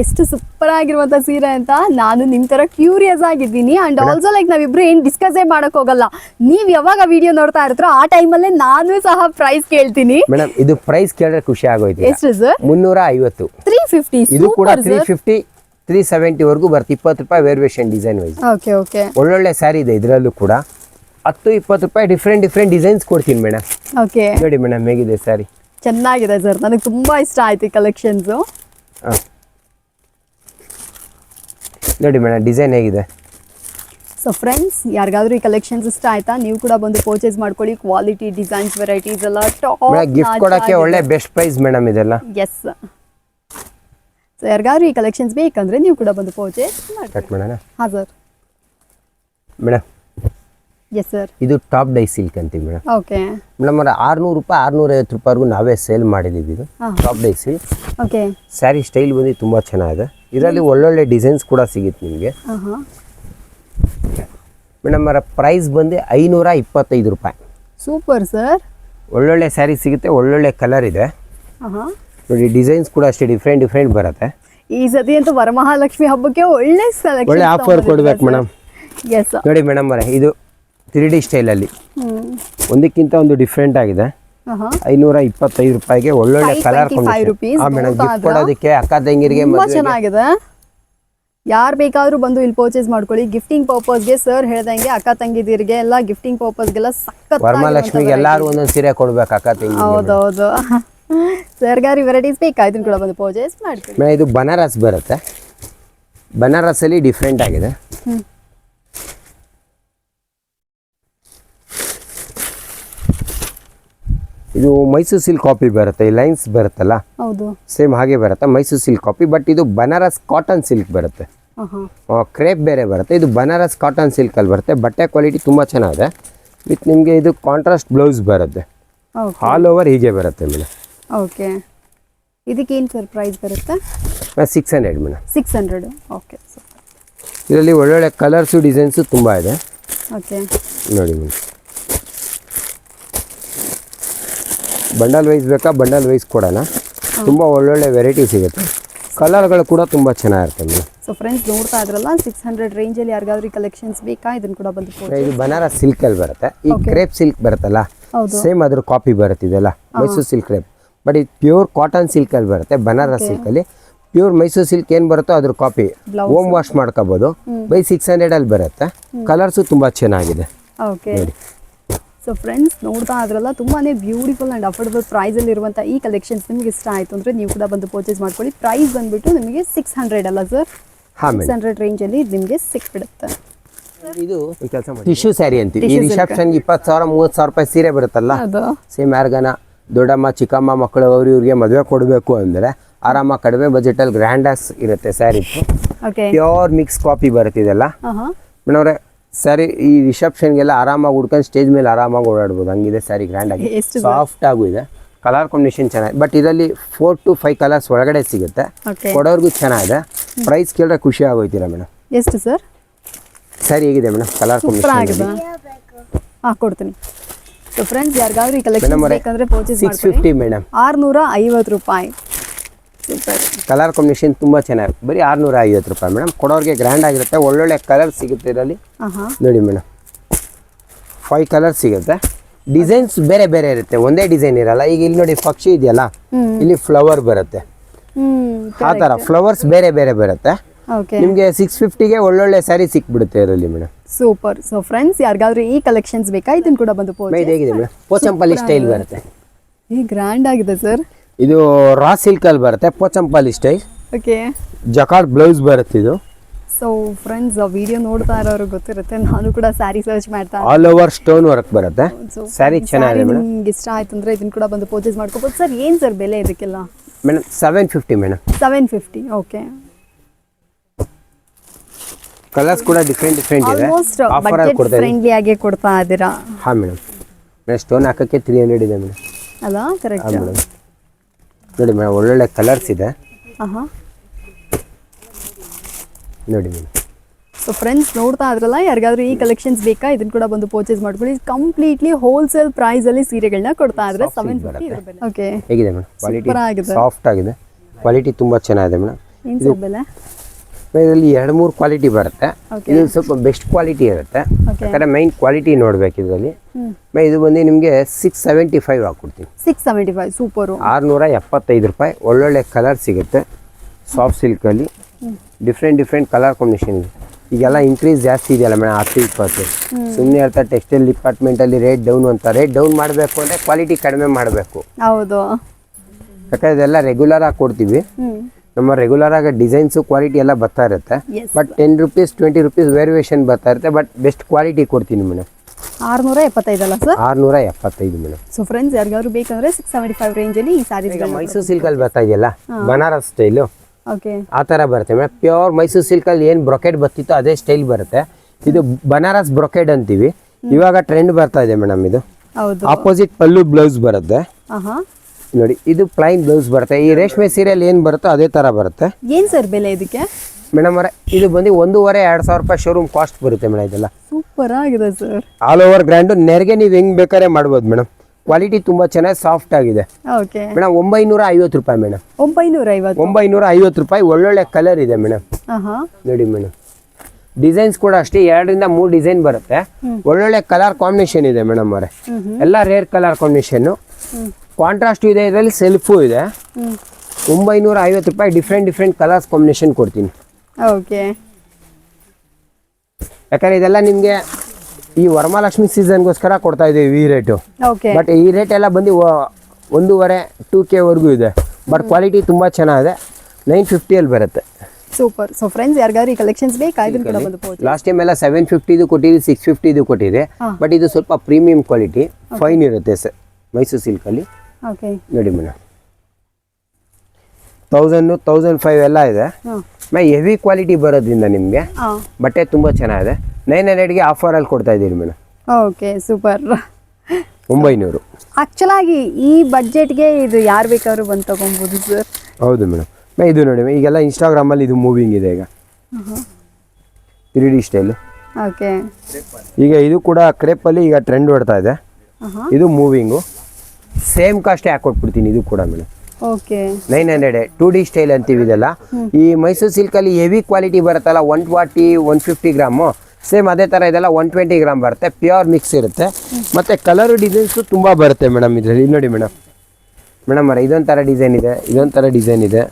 ಎಷ್ಟು ಸೂಪರ್ ಆಗಿರುವಂತ ಸೀರೆ ಅಂತ ನಾನು ನಿಮ್ ತರ ಕ್ಯೂರಿಯಸ್ ಆಗಿದ್ದೀನಿ. ಅಂಡ್ ಆಲ್ಸೋ ಲೈಕ್ ನಾವಿಬ್ರು ಏನ್ ಡಿಸ್ಕಸೇ ಮಾಡಕ್ ಹೋಗಲ್ಲ. ನೀವ್ ಯಾವಾಗ ವಿಡಿಯೋ ನೋಡ್ತಾ ಇರ್ತೀರೋ ಆ ಟೈಮಲ್ಲೇ ನಾನು ಸಹ ಪ್ರೈಸ್ ಕೇಳ್ತೀನಿ. ಮೇಡಮ್ ಇದು ಪ್ರೈಸ್ ಕೇಳಿದ್ರೆ ಖುಷಿ ಆಗೋಯ್ತು ಎಷ್ಟು ಸರ್ ಮುನ್ನೂರ ಐವತ್ತು. ತ್ರೀ ಫಿಫ್ಟಿ ಇದು ಕೂಡ ತ್ರೀ ಫಿಫ್ಟಿ ತ್ರೀ ಸೆವೆಂಟಿವರೆಗೂ ಬರುತ್ತೆ. ಇಪ್ಪತ್ತು ರೂಪಾಯಿ variation design wise okay okay ಒಳ್ಳೊಳ್ಳೆ ಸ್ಯಾರಿ ಇದೆ ಇದರಲ್ಲೂ ಕೂಡ. ಹತ್ತು ಇಪ್ಪತ್ತು ರೂಪಾಯಿ ಡಿಫ್ರೆಂಟ್ ಡಿಫ್ರೆಂಟ್ ಡಿಸೈನ್ಸ್ ಕೊಡ್ತೀನಿ ಮೇಡಮ್ ಓಕೆ ನೋಡಿ ಮೇಡಮ್ ಹೇಗಿದೆ ಸ್ಯಾರಿ ಚೆನ್ನಾಗಿದೆ ಸರ್ ನನಗೆ ತುಂಬ ಇಷ್ಟ ಆಯ್ತು ಈ ಕಲೆಕ್ಷನ್ಸು ನೋಡಿ ಮೇಡಮ್ ಡಿಸೈನ್ ಹೇಗಿದೆ? ಸೊ ಫ್ರೆಂಡ್ಸ್ ಯಾರಿಗಾದ್ರೂ ಈ ಕಲೆಕ್ಷನ್ಸ್ ಇಷ್ಟ ಆಯ್ತಾ? ನೀವು ಕೂಡ ಬಂದು ಪರ್ಚೇಸ್ ಮಾಡ್ಕೊಳ್ಳಿ. ಕ್ವಾಲಿಟಿ ಡಿಸೈನ್ಸ್ ವೆರೈಟೀಸ್ ಎಲ್ಲ ಟಾಪ್ ಗಿಫ್ಟ್ ಕೊಡೋಕ್ಕೆ ಒಳ್ಳೆ ಬೆಸ್ಟ್ ಪ್ರೈಸ್ ಮೇಡಮ್ ಇದೆಲ್ಲ. ಎಸ್ ಸೊ ಯಾರಿಗಾದ್ರೂ ಈ ಕಲೆಕ್ಷನ್ಸ್ ಬೇಕಂದ್ರೆ ನೀವು ಕೂಡ ಬಂದು ಪರ್ಚೇಸ್ ಕಟ್ ಮಾಡೋಣ? ಹಾಂ ಸರ್ ಮೇಡಮ್ ಎಸ್ ಸರ್ ಇದು ಟಾಪ್ ಡೈ ಸಿಲ್ಕ್ ಅಂತೀವಿ ಮೇಡಮ್ ಓಕೆ ಮೇಡಮ್ ಅವ್ರ ಆರುನೂರು ರೂಪಾಯಿ ಆರುನೂರೈವತ್ತು ರೂಪಾಯಿವರೆಗೂ ನಾವೇ ಸೇಲ್ ಮಾಡಿದ್ದೀವಿ ಇದು. Top dye silk okay saree style ಬಂದು ತುಂಬ ಚೆನ್ನಾಗಿದೆ. ಇದರಲ್ಲಿ ಒಳ್ಳೊಳ್ಳೆ ಡಿಸೈನ್ಸ್ ಕೂಡ ಸಿಗುತ್ತೆ ನಿಮಗೆ. ಮೇಡಮ್ ಅವರ ಪ್ರೈಸ್ ಬಂದು ಐನೂರ ಇಪ್ಪತ್ತೈದು ರೂಪಾಯಿ. ಸೂಪರ್ ಸರ್ ಒಳ್ಳೊಳ್ಳೆ ಸ್ಯಾರಿ ಸಿಗುತ್ತೆ ಒಳ್ಳೊಳ್ಳೆ ಕಲರ್ ಇದೆ. ನೋಡಿ ಡಿಸೈನ್ಸ್ ಕೂಡ ಅಷ್ಟೇ ಡಿಫ್ರೆಂಟ್ ಡಿಫ್ರೆಂಟ್ ಬರುತ್ತೆ. ಈ ಸತಿ ಅಂತೂ ವರಮಹಾಲಕ್ಷ್ಮಿ ಹಬ್ಬಕ್ಕೆ ಒಳ್ಳೆ ಒಳ್ಳೆ ಆಫರ್ ಕೊಡ್ಬೇಕು ಮೇಡಮ್ ಎಸ್ ನೋಡಿ ಮೇಡಮ್ ಅವರೇ ಇದು ತ್ರೀ ಡಿ ಸ್ಟೈಲಲ್ಲಿ ಒಂದಕ್ಕಿಂತ ಒಂದು ಡಿಫ್ರೆಂಟ್ ಆಗಿದೆ. ಐನೂರ ಇಪ್ಪತ್ತೈದು ರೂಪಾಯಿಗೆ ಒಳ್ಳೊಳ್ಳೆ ಕಲರ್ 525 rupees ಹಾಂ ಮೇಡಮ್ ನೋಡ್ತಾ ಗಿಫ್ಟ್ ಕೊಡೋದಕ್ಕೆ ಅಕ್ಕ ತಂಗಿರಿಗೆ ಚೆನ್ನಾಗಿದೆ. ಯಾರು ಬೇಕಾದರೂ ಬಂದು ಇಲ್ಲಿ ಪರ್ಚೇಸ್ ಮಾಡ್ಕೊಳ್ಳಿ. ಗಿಫ್ಟಿಂಗ್ ಪರ್ಪಸ್ಗೆ ಸರ್ ಹೇಳ್ದಂಗೆ ಅಕ್ಕ ತಂಗಿದಿರಿಗೆ ಎಲ್ಲ ಗಿಫ್ಟಿಂಗ್ ಪರ್ಪಸ್ಗೆಲ್ಲ ಸಖತ್ ವರಮಹಾಲಕ್ಷ್ಮಿಗೆ ಎಲ್ಲಾರು ಒಂದೊಂದು ಸೀರೆ ಕೊಡ್ಬೇಕು ಅಕ್ಕ ತಂಗಿ ಹೌದೌದು. ಸರ್ಗಾರಿ ವೆರೈಟೀಸ್ ಬೇಕಾ ಇದನ್ನ ಕೂಡ ಬಂದು ಪರ್ಚೇಸ್ ಮಾಡ್ಕೊಳ್ಳಿ. ಮೇಡಮ್ ಇದು ಬನಾರಸ್ ಬರುತ್ತೆ. ಬನಾರಸಲ್ಲಿ ಡಿಫ್ರೆಂಟ್ ಆಗಿದೆ. ಇದು ಮೈಸೂರು ಸಿಲ್ಕ್ ಕಾಪಿ ಬರುತ್ತೆ ಈ ಲೈನ್ಸ್ ಬರುತ್ತಲ್ಲ? ಹೌದು. ಸೇಮ್ ಹಾಗೆ ಬರುತ್ತೆ ಮೈಸೂರು ಸಿಲ್ಕ್ ಕಾಪಿ ಬಟ್ ಇದು ಬನಾರಸ್ ಕಾಟನ್ ಸಿಲ್ಕ್ ಬರುತ್ತೆ. ಕ್ರೇಪ್ ಬೇರೆ ಬರುತ್ತೆ. ಇದು ಬನಾರಸ್ ಕಾಟನ್ ಸಿಲ್ಕಲ್ಲಿ ಬರುತ್ತೆ ಬಟ್ಟೆ ಕ್ವಾಲಿಟಿ ತುಂಬ ಚೆನ್ನಾಗಿದೆ. ವಿತ್ ನಿಮಗೆ ಇದು ಕಾಂಟ್ರಾಸ್ಟ್ ಬ್ಲೌಸ್ ಬರುತ್ತೆ. ಆಲ್ ಓವರ್ ಹೀಗೆ ಬರುತ್ತೆ ಮೇಡಮ್. ಓಕೆ. ಇದಕ್ಕೇನು ಸರ್ ಪ್ರೈಸ್ ಬರುತ್ತೆ? Six hundred madam six hundred okay ಇದರಲ್ಲಿ ಒಳ್ಳೊಳ್ಳೆ ಕಲರ್ಸು ಡಿಸೈನ್ಸು ತುಂಬ ಇದೆ. ಓಕೆ. ನೋಡಿ ಮೇಡಮ್ ಬಂಡಲ್ ವೈಸ್ ಬೇಕಾ? ಬಂಡಲ್ ವೈಸ್ ಕೊಡೋಣ. ತುಂಬ ಒಳ್ಳೊಳ್ಳೆ ವೆರೈಟಿ ಸಿಗುತ್ತೆ ಕಲರ್ಗಳು ಕೂಡ ತುಂಬ ಚೆನ್ನಾಗಿರುತ್ತೆ ಮೇಡಮ್ ಸೊ ಫ್ರೆಂಡ್ಸ್ ನೋಡ್ತಾ ಇದ್ರಲ್ಲ ಸಿಕ್ಸ್ ಹಂಡ್ರೆಡ್ ರೇಂಜಲ್ಲಿ ಯಾರಿಗಾದ್ರೂ ಕಲೆಕ್ಷನ್ಸ್ ಬೇಕಾ? ಇದನ್ನು ಕೂಡ ಬಂದು ಇದು ಬನಾರಸ್ ಸಿಲ್ಕಲ್ಲಿ ಬರುತ್ತೆ. ಈ. ಕ್ರೇಪ್ ಸಿಲ್ಕ್ ಬರುತ್ತಲ್ಲ ಸೇಮ್ ಅದ್ರ ಕಾಪಿ ಬರುತ್ತೆ ಇದೆಲ್ಲ ಮೈಸೂರು ಸಿಲ್ಕ್ ಕ್ರೇಪ್ ಬಟ್ ಇದು ಪ್ಯೂರ್ ಕಾಟನ್ ಸಿಲ್ಕಲ್ಲಿ ಬರುತ್ತೆ ಬನಾರಸ್ ಸಿಲ್ಕಲ್ಲಿ. ಪ್ಯೂರ್ ಮೈಸೂರ್ ಸಿಲ್ಕ್ ಏನು ಬರುತ್ತೋ ಅದ್ರ ಕಾಪಿ. ಹೋಮ್ ವಾಶ್ ಮಾಡ್ಕೋಬೋದು. ಬೈ ಸಿಕ್ಸ್ ಹಂಡ್ರೆಡಲ್ಲಿ ಬರುತ್ತೆ. ಕಲರ್ಸು ತುಂಬ ಚೆನ್ನಾಗಿದೆ. ಓಕೆ ನೋಡಿ. ಸೊ ಫ್ರೆಂಡ್ಸ್ ನೋಡ್ತಾ ಇದ್ರಲ್ಲ ತುಂಬಾ ಬ್ಯೂಟಿಫುಲ್ ಆ್ಯಂಡ್ ಅಫೋರ್ಡಬಲ್ ಪ್ರೈಸಲ್ಲಿ ಇರುವಂಥ ಈ ಕಲೆಕ್ಷನ್ಸ್ ನಿಮ್ಗೆ ಇಷ್ಟ ಆಯಿತು ಅಂದರೆ ನೀವು ಕೂಡ ಬಂದು ಪರ್ಚೇಸ್ ಮಾಡ್ಕೊಳ್ಳಿ. ಪ್ರೈಸ್ ಬಂದುಬಿಟ್ಟು ನಿಮಗೆ ಸಿಕ್ಸ್ ಹಂಡ್ರೆಡ್ ಅಲ್ಲ ಸರ್ ಹಾಂ ಸಿಕ್ಸ್ ಹಂಡ್ರೆಡ್ ರೇಂಜಲ್ಲಿ ನಿಮಗೆ ಸಿಕ್ಬಿಡುತ್ತೆ. ಇದು ಕೆಲಸ ಟಿಶ್ಯೂ ಸ್ಯಾರಿ ಅಂತೀವಿ. ಈ. ರಿಸೆಪ್ಷನ್ಗೆ ಇಪ್ಪತ್ತು ಸಾವಿರ ಮೂವತ್ತು ಸಾವಿರ ರೂಪಾಯಿ ಸೀರೆ ಬರುತ್ತಲ್ಲ? ಅದು ಸೇಮ್ ಯಾರಿಗಾನ. ದೊಡ್ಡಮ್ಮ ಚಿಕ್ಕಮ್ಮ ಮಕ್ಕಳು ಅವ್ರು ಇವ್ರಿಗೆ ಮದುವೆ ಕೊಡಬೇಕು ಅಂದರೆ ಆರಾಮ ಕಡಿಮೆ ಬಜೆಟಲ್ಲಿ ಗ್ರ್ಯಾಂಡಸ್ ಇರುತ್ತೆ saree okay pure mix copy ಬರುತ್ತಿದೆಲ್ಲ madam ಅವರೇ ಸ್ಯಾರಿ ಈ ರಿಸೆಪ್ಷನ್ಗೆಲ್ಲ ಆರಾಮಾಗಿ ಉಡ್ಕೊಂಡು ಸ್ಟೇಜ್ ಮೇಲೆ ಆರಾಮಾಗಿ ಓಡಾಡ್ಬೋದು. ಹಂಗಿದೆ ಸ್ಯಾರಿ ಗ್ರ್ಯಾಂಡಾಗಿ ಎಷ್ಟು ಸಾಫ್ಟ್ ಆಗು ಇದೆ. ಕಲರ್ ಕಾಂಬಿನೇಷನ್ ಚೆನ್ನಾಗಿದೆ ಬಟ್ ಇದರಲ್ಲಿ ಫೋರ್ ಟು ಫೈವ್ ಕಲರ್ಸ್ ಒಳಗಡೆ ಸಿಗುತ್ತೆ. ಓಕೆ ಕೊಡೋರ್ಗೂ ಚೆನ್ನಾಗಿದೆ. ಪ್ರೈಸ್ ಕೇಳಿದ್ರೆ ಖುಷಿ ಆಗೋಯ್ತೀರಾ ಮೇಡಮ್ ಎಷ್ಟು ಸರ್ ಸರಿ ಹೇಗಿದೆ ಮೇಡಮ್ ಕಲರ್ ಕಾಂಬಿನೇಷನ್ ಹಾಂ ಕೊಡ್ತೀನಿ. ಸೊ ಫ್ರೆಂಡ್ಸ್ ಯಾರಿಗಾದ್ರೂ ಈ ಕಲೆಕ್ಷನ್ ಬೇಕಂದ್ರೆ ಪರ್ಚೇಸ್ ಸಿಕ್ಸ್ ಫಿಫ್ಟಿ ಮೇಡಮ್ ಆರುನೂರ ಐವತ್ತು ರೂಪಾಯಿ. ಸೂಪರ್ ಕಲರ್ ಕಾಂಬಿನೇಷನ್ ತುಂಬಾ ಚೆನ್ನಾಗಿ. ಬರೀ ಆರುನೂರ ಐವತ್ತು ರೂಪಾಯಿ ಮೇಡಮ್ ಕೊಡೋರಿಗೆ ಗ್ರ್ಯಾಂಡ್ ಆಗಿರುತ್ತೆ. ಒಳ್ಳೊಳ್ಳೆ ಕಲರ್ ಸಿಗುತ್ತೆ ಇದರಲ್ಲಿ. ನೋಡಿ ಮೇಡಮ್ ಫೈವ್ ಕಲರ್ ಸಿಗುತ್ತೆ. ಡಿಸೈನ್ಸ್ ಬೇರೆ ಬೇರೆ ಇರುತ್ತೆ. ಒಂದೇ ಡಿಸೈನ್ ಇರಲ್ಲ. ಈಗ ಇಲ್ಲಿ ನೋಡಿ ಪಕ್ಷಿ ಇದೆಯಲ್ಲ? ಇಲ್ಲಿ ಫ್ಲವರ್ ಬರುತ್ತೆ. ಆ ಥರ. ಫ್ಲವರ್ಸ್ ಬೇರೆ ಬೇರೆ ಬರುತ್ತೆ. ನಿಮಗೆ ಸಿಕ್ಸ್ ಫಿಫ್ಟಿಗೆ ಒಳ್ಳೊಳ್ಳೆ ಸ್ಯಾರಿ ಸಿಕ್ಬಿಡುತ್ತೆ ಇದರಲ್ಲಿ ಮೇಡಮ್ ಸೂಪರ್ ಸೊ ಫ್ರೆಂಡ್ಸ್ ಯಾರಿಗಾದ್ರೂ ಈ ಕಲೆಕ್ಷನ್ಸ್ ಬೇಕಾ? ಇದನ್ನ ಕೂಡ ಬಂದು ಹೇಗಿದೆ ಮೇಡಮ್ ಪೋಚಂಪಲ್ಲಿ ಸ್ಟೈಲ್ ಬರುತ್ತೆ. ಈ ಗ್ರ್ಯಾಂಡ್ ಆಗಿದೆ ಸರ್ ಇದು ರಾ ಸಿಲ್ಕಲ್ಲಿ ಬರುತ್ತೆ Pochampally style okay jacquard blouse ಬರುತ್ತೆ ಇದು. ಸೊ ಫ್ರೆಂಡ್ಸ್ ವಿಡಿಯೋ ನೋಡ್ತಾ ಇರೋರು ಗೊತ್ತಿರುತ್ತೆ. ನಾನು ಕೂಡ ಸ್ಯಾರಿ ಸರ್ಚ್ ಮಾಡ್ತಾ ಆಲ್ ಓವರ್ ಸ್ಟೋನ್ ವರ್ಕ್ ಬರುತ್ತೆ. ಸ್ಯಾರಿ ಚೆನ್ನಾಗಿದೆ ಮೇಡಮ್ ನಿಮ್ಗೆ ಇಷ್ಟ ಆಯ್ತು ಅಂದ್ರೆ ಇದನ್ನ ಕೂಡ ಬಂದು ಪರ್ಚೇಸ್ ಮಾಡ್ಕೋಬಹುದು ಸರ್ ಏನ್ ಸರ್ ಬೆಲೆ ಇದಕ್ಕೆಲ್ಲ? Madam seven fifty madam seven fifty okay colours ಕೂಡ ಡಿಫ್ರೆಂಟ್ ಡಿಫ್ರೆಂಟ್ ಇದೆ. ಆಲ್ಮೋಸ್ಟ್ ಆಫರ್ ಅಲ್ಲಿ ಬಜೆಟ್ ಕೊಡ್ತಾ ಫ್ರೆಂಡ್ಲಿ ಆಗಿ ಕೊಡ್ತಾ ಇದ್ದೀರಾ? ಹಾಂ ಮೇಡಮ್ ಮೇಡಮ್ ಸ್ಟೋನ್ ಹಾಕಕ್ಕೆ ತ್ರೀ ಹಂಡ್ರೆಡ್ ಇದೆ ಮೇಡಮ್ ಅಲ್ಲಾ ಹಾಂ ಕರೆಕ್ಟ್ ಮೇಡಮ್ ನೋಡಿ ಮೇಡಮ್ ಒಳ್ಳೊಳ್ಳೆ ಕಲರ್ಸ್ ಇದೆ. ಆಹಾ. ನೋಡಿ ಮೇಡಮ್ ಸೊ ಫ್ರೆಂಡ್ಸ್ ನೋಡ್ತಾ ಇದ್ರಲ್ಲ ಯಾರಿಗಾದ್ರೂ ಈ ಕಲೆಕ್ಷನ್ಸ್ ಬೇಕಾ? ಇದನ್ನ ಕೂಡ ಬಂದು ಪರ್ಚೇಸ್ ಮಾಡ್ಕೊಳ್ಳಿ. ಕಂಪ್ಲೀಟ್ಲಿ ಹೋಲ್ಸೇಲ್ ಪ್ರೈಸ್ ಅಲ್ಲಿ ಸೀರೆಗಳನ್ನ ಕೊಡ್ತಾ ಇದ್ರೆ ಸೆವೆನ್ ಫಿಫ್ಟಿ. ಓಕೆ ಹೇಗಿದೆ ಮೇಡಮ್ ಕ್ವಾಲಿಟಿ Super ಆಗಿದೆ. ಸಾಫ್ಟ್ ಆಗಿದೆ. ಕ್ವಾಲಿಟಿ ತುಂಬ ಚೆನ್ನಾಗಿದೆ ಮೇಡಮ್ ಏನು ಸರ್ ಬೆಲೆ? ಇದರಲ್ಲಿ ಎರಡು ಮೂರು ಕ್ವಾಲಿಟಿ ಬರುತ್ತೆ. ಇದು ಸ್ವಲ್ಪ ಬೆಸ್ಟ್ ಕ್ವಾಲಿಟಿ ಇರುತ್ತೆ. ಯಾಕಂದ್ರೆ ಮೈನ್ ಕ್ವಾಲಿಟಿ ನೋಡ್ಬೇಕು ಇದರಲ್ಲಿ. ಇದು ಬಂದು ನಿಮಗೆ ಸಿಕ್ಸ್ ಸೆವೆಂಟಿ ಫೈವ್ ಹಾಕ್ಕೊಡ್ತೀನಿ. ಸಿಕ್ಸ್ ಸೆವೆಂಟಿ ಫೈವ್ ಸೂಪರು ಆರುನೂರ ಎಪ್ಪತ್ತೈದು ರೂಪಾಯಿ. ಒಳ್ಳೊಳ್ಳೆ ಕಲರ್ ಸಿಗುತ್ತೆ. ಸಾಫ್ಟ್ ಸಿಲ್ಕಲ್ಲಿ ಡಿಫ್ರೆಂಟ್ ಡಿಫ್ರೆಂಟ್ ಕಲರ್ ಕಾಂಬಿನೇಷನ್ ಇದೆ. ಈಗೆಲ್ಲ ಇನ್ಕ್ರೀಸ್ ಜಾಸ್ತಿ ಇದೆಯಲ್ಲ ಮೇಡಮ್ ಹತ್ತು ಇಪ್ಪತ್ತು ಸುಮ್ಮನೆ ಹೇಳ್ತಾ ಟೆಕ್ಸ್ಟೈಲ್ ಡಿಪಾರ್ಟ್ಮೆಂಟಲ್ಲಿ ರೇಟ್ ಡೌನ್ ಅಂತ. ರೇಟ್ ಡೌನ್ ಮಾಡಬೇಕು ಅಂದರೆ ಕ್ವಾಲಿಟಿ ಕಡಿಮೆ ಮಾಡಬೇಕು. ಹೌದು. ಯಾಕಂದ್ರೆ ಇದೆಲ್ಲ ರೆಗ್ಯುಲರ್ ಆಗಿ ಕೊಡ್ತೀವಿ. ನಮ್ಮ ರೆಗ್ಯುಲರ್ ಆಗಿ ಡಿಸೈನ್ಸು ಕ್ವಾಲಿಟಿ ಎಲ್ಲ ಬರ್ತಾ ಇರುತ್ತೆ. But ten rupees twenty rupees variation ಬರ್ತಾ ಇರುತ್ತೆ. ಬಟ್ ಬೆಸ್ಟ್ ಕ್ವಾಲಿಟಿ ಕೊಡ್ತೀನಿ ಮೇಡಮ್ ಆರ್ನೂರ ಎಪ್ಪತ್ತೈದಲ್ಲ ಸರ್? ಆರ್ನೂರ ಎಪ್ಪತ್ತೈದು ಮೇಡಮ್ ಸೊ ಫ್ರೆಂಡ್ಸ್ ಯಾರಿಗಾದ್ರು ಬೇಕಂದ್ರೆ ಸಿಕ್ಸ್ ಸೆವೆಂಟಿ ಫೈವ್ ರೇಂಜಲ್ಲಿ ಈ ಸಾರಿ ಸ್ಯಾರೀಸ್ ಮೈಸೂರು ಸಿಲ್ಕಲ್ಲಿ ಬರ್ತಾ ಇದೆಯಲ್ಲ? ಬನಾರಸ್ ಸ್ಟೈಲು ಓಕೆ ಆ ಥರ ಬರುತ್ತೆ ಮೇಡಮ್ ಪ್ಯೂರ್ ಮೈಸೂರು ಸಿಲ್ಕಲ್ಲಿ ಏನು ಬ್ರೊಕೆಟ್ ಬರ್ತಿತ್ತು ಅದೇ ಸ್ಟೈಲ್ ಬರುತ್ತೆ. ಇದು ಬನಾರಸ್ ಬ್ರೊಕೆಟ್ ಅಂತೀವಿ. ಇವಾಗ ಟ್ರೆಂಡ್ ಬರ್ತಾ ಇದೆ ಮೇಡಮ್ ಇದು. ಆಪೋಸಿಟ್ ಪಲ್ಲು ಬ್ಲೌಸ್ ಬರುತ್ತೆ. ನೋಡಿ ಇದು ಪ್ಲೈನ್ ಬ್ಲೌಸ್ ಬರುತ್ತೆ. ಈ ರೇಷ್ಮೆ ಸೀರೆಯಲ್ಲಿ ಏನು ಬರುತ್ತೋ ಅದೇ ಥರ ಬರುತ್ತೆ. ಏನ್ ಸರ್ ಬೆಲೆ ಇದಕ್ಕೆ? ಮೇಡಮ್ ಅವರೇ ಇದು ಬಂದು ಒಂದೂವರೆ ಎರಡು ಸಾವಿರ ರೂಪಾಯಿ ಶೋರೂಮ್ ಕಾಸ್ಟ್ ಬರುತ್ತೆ ಮೇಡಮ್ ಇದೆಲ್ಲ. ಸೂಪರ್ ಆಗಿದೆ ಸರ್. ಆಲ್ ಓವರ್ ಗ್ರ್ಯಾಂಡು ನೆರಿಗೆ ನೀವು ಹೆಂಗೆ ಬೇಕಾದ್ರೆ ಮಾಡ್ಬೋದು ಮೇಡಮ್. ಕ್ವಾಲಿಟಿ ತುಂಬ ಚೆನ್ನಾಗಿ ಸಾಫ್ಟ್ ಆಗಿದೆ. ಓಕೆ ಮೇಡಮ್ ಒಂಬೈನೂರ ಐವತ್ತು ರೂಪಾಯಿ ಮೇಡಮ್. ಒಂಬೈನೂರ ಐವತ್ತು ಒಂಬೈನೂರ ಐವತ್ತು ರೂಪಾಯಿ ಒಳ್ಳೊಳ್ಳೆ ಕಲರ್ ಇದೆ ಮೇಡಮ್. ಆಹಾ. ನೋಡಿ ಮೇಡಮ್. ಡಿಸೈನ್ಸ್ ಕೂಡ ಅಷ್ಟೇ ಎರಡರಿಂದ ಮೂರು ಡಿಸೈನ್ ಬರುತ್ತೆ. ಒಳ್ಳೊಳ್ಳೆ ಕಲರ್ ಕಾಂಬಿನೇಷನ್ ಇದೆ ಮೇಡಮ್ ಅವರೇ. ಎಲ್ಲ ರೇರ್ ಕಲರ್ ಕಾಂಬಿನೇಷನ್ನು ಕಾಂಟ್ರಾಸ್ಟ್ ಇದೆ ಇದರಲ್ಲಿ ಸೆಲ್ಫು ಇದೆ. ಒಂಬೈನೂರ ಐವತ್ತು ರೂಪಾಯಿ ಡಿಫ್ರೆಂಟ್ ಡಿಫ್ರೆಂಟ್ ಕಲರ್ಸ್ ಕಾಂಬಿನೇಷನ್ ಕೊಡ್ತೀನಿ. ಓಕೆ. ಯಾಕಂದ್ರೆ ಇದೆಲ್ಲ ನಿಮಗೆ ಈ ವರಮಹಾಲಕ್ಷ್ಮಿ ಸೀಸನ್ಗೋಸ್ಕರ ಕೊಡ್ತಾ ಇದ್ದೀವಿ ಈ ರೇಟು ಓಕೆ. ಬಟ್ ಈ ರೇಟ್ ಎಲ್ಲ ಬಂದು ಒಂದೂವರೆ ಟೂ ಕೆವರೆಗೂ ಇದೆ. ಬಟ್ ಕ್ವಾಲಿಟಿ ತುಂಬ ಚೆನ್ನಾಗಿದೆ. ನೈನ್ ಫಿಫ್ಟಿಯಲ್ಲಿ ಬರುತ್ತೆ. ಸೂಪರ್ ಸೊ ಫ್ರೆಂಡ್ಸ್ ಯಾರಿಗಾದ್ರೂ ಈ ಕಲೆಕ್ಷನ್ಸ್ ಬೇಕು ಇದನ್ನ ಕೂಡ ಲಾಸ್ಟ್ ಟೈಮ್ ಎಲ್ಲ ಸೆವೆನ್ ಫಿಫ್ಟಿದು ಕೊಟ್ಟಿದ್ದು ಸಿಕ್ಸ್ ಫಿಫ್ಟಿದು ಕೊಟ್ಟಿದೆ. ಬಟ್ ಇದು ಸ್ವಲ್ಪ ಪ್ರೀಮಿಯಂ ಕ್ವಾಲಿಟಿ ಫೈನ್ ಇರುತ್ತೆ ಸರ್ ಮೈಸೂರು ಸಿಲ್ಕಲ್ಲಿ ಓಕೆ ನೋಡಿ ಮೇಡಮ್. ತೌಸಂಡು ತೌಸಂಡ್ ಫೈವ್ ಎಲ್ಲ ಇದೆ. ಮೈ ಹೆವಿ ಕ್ವಾಲಿಟಿ ಬರೋದ್ರಿಂದ ನಿಮಗೆ ಬಟ್ಟೆ ತುಂಬ ಚೆನ್ನಾಗಿದೆ. ನೈನ್ ಹಂಡ್ರೆಡ್ಗೆ ಆಫರಲ್ಲಿ ಕೊಡ್ತಾ ಇದ್ದೀರಿ ಮೇಡಮ್. ಓಕೆ ಸೂಪರ್ ಒಂಬೈನೂರು. ಆಕ್ಚುಲಾಗಿ ಈ ಬಡ್ಜೆಟ್ಗೆ ಇದು ಯಾರು ಬೇಕಾದ್ರೂ ಬಂದು ತಗೊಬೋದು ಸರ್ ಹೌದು ಮೇಡಮ್. ಮೈ ಇದು ನೋಡಿ ಈಗೆಲ್ಲ ಇನ್ಸ್ಟಾಗ್ರಾಮಲ್ಲಿ ಇದು ಮೂವಿಂಗ್ ಇದೆ ಈಗ. ತ್ರೀ ಡಿ ಸ್ಟೈಲು ಓಕೆ ಈಗ ಇದು ಕೂಡ ಕ್ರೇಪಲ್ಲಿ ಈಗ ಟ್ರೆಂಡ್ ಹೊಡ್ತಾ ಇದೆ. ಇದು ಮೂವಿಂಗು ಸೇಮ್ ಕಾಸ್ಟೇ ಹಾಕೊಟ್ಬಿಡ್ತೀನಿ ಇದು ಕೂಡ madam. Okay nine hundred two D style ಅಂತೀವಿ ಇದೆಲ್ಲ. ಈ ಮೈಸೂರು ಸಿಲ್ಕಲ್ಲಿ ಹೆವಿ ಕ್ವಾಲಿಟಿ ಬರುತ್ತಲ್ಲ one forty one fifty gram same ಅದೇ ಥರ ಇದೆಲ್ಲ ಒನ್ ಟ್ವೆಂಟಿ ಗ್ರಾಮ್ ಬರುತ್ತೆ ಪ್ಯೂರ್ ಮಿಕ್ಸ್ ಇರುತ್ತೆ. ಮತ್ತು ಕಲರು ಡಿಸೈನ್ಸು ತುಂಬ ಬರುತ್ತೆ ಮೇಡಮ್ ಇದರಲ್ಲಿ. ನೋಡಿ ಮೇಡಮ್. ಮೇಡಮ್ ಅವರ ಇದೊಂಥರ ಡಿಸೈನ್ ಇದೆ ಇದೊಂಥರ ಡಿಸೈನ್ ಇದೆ.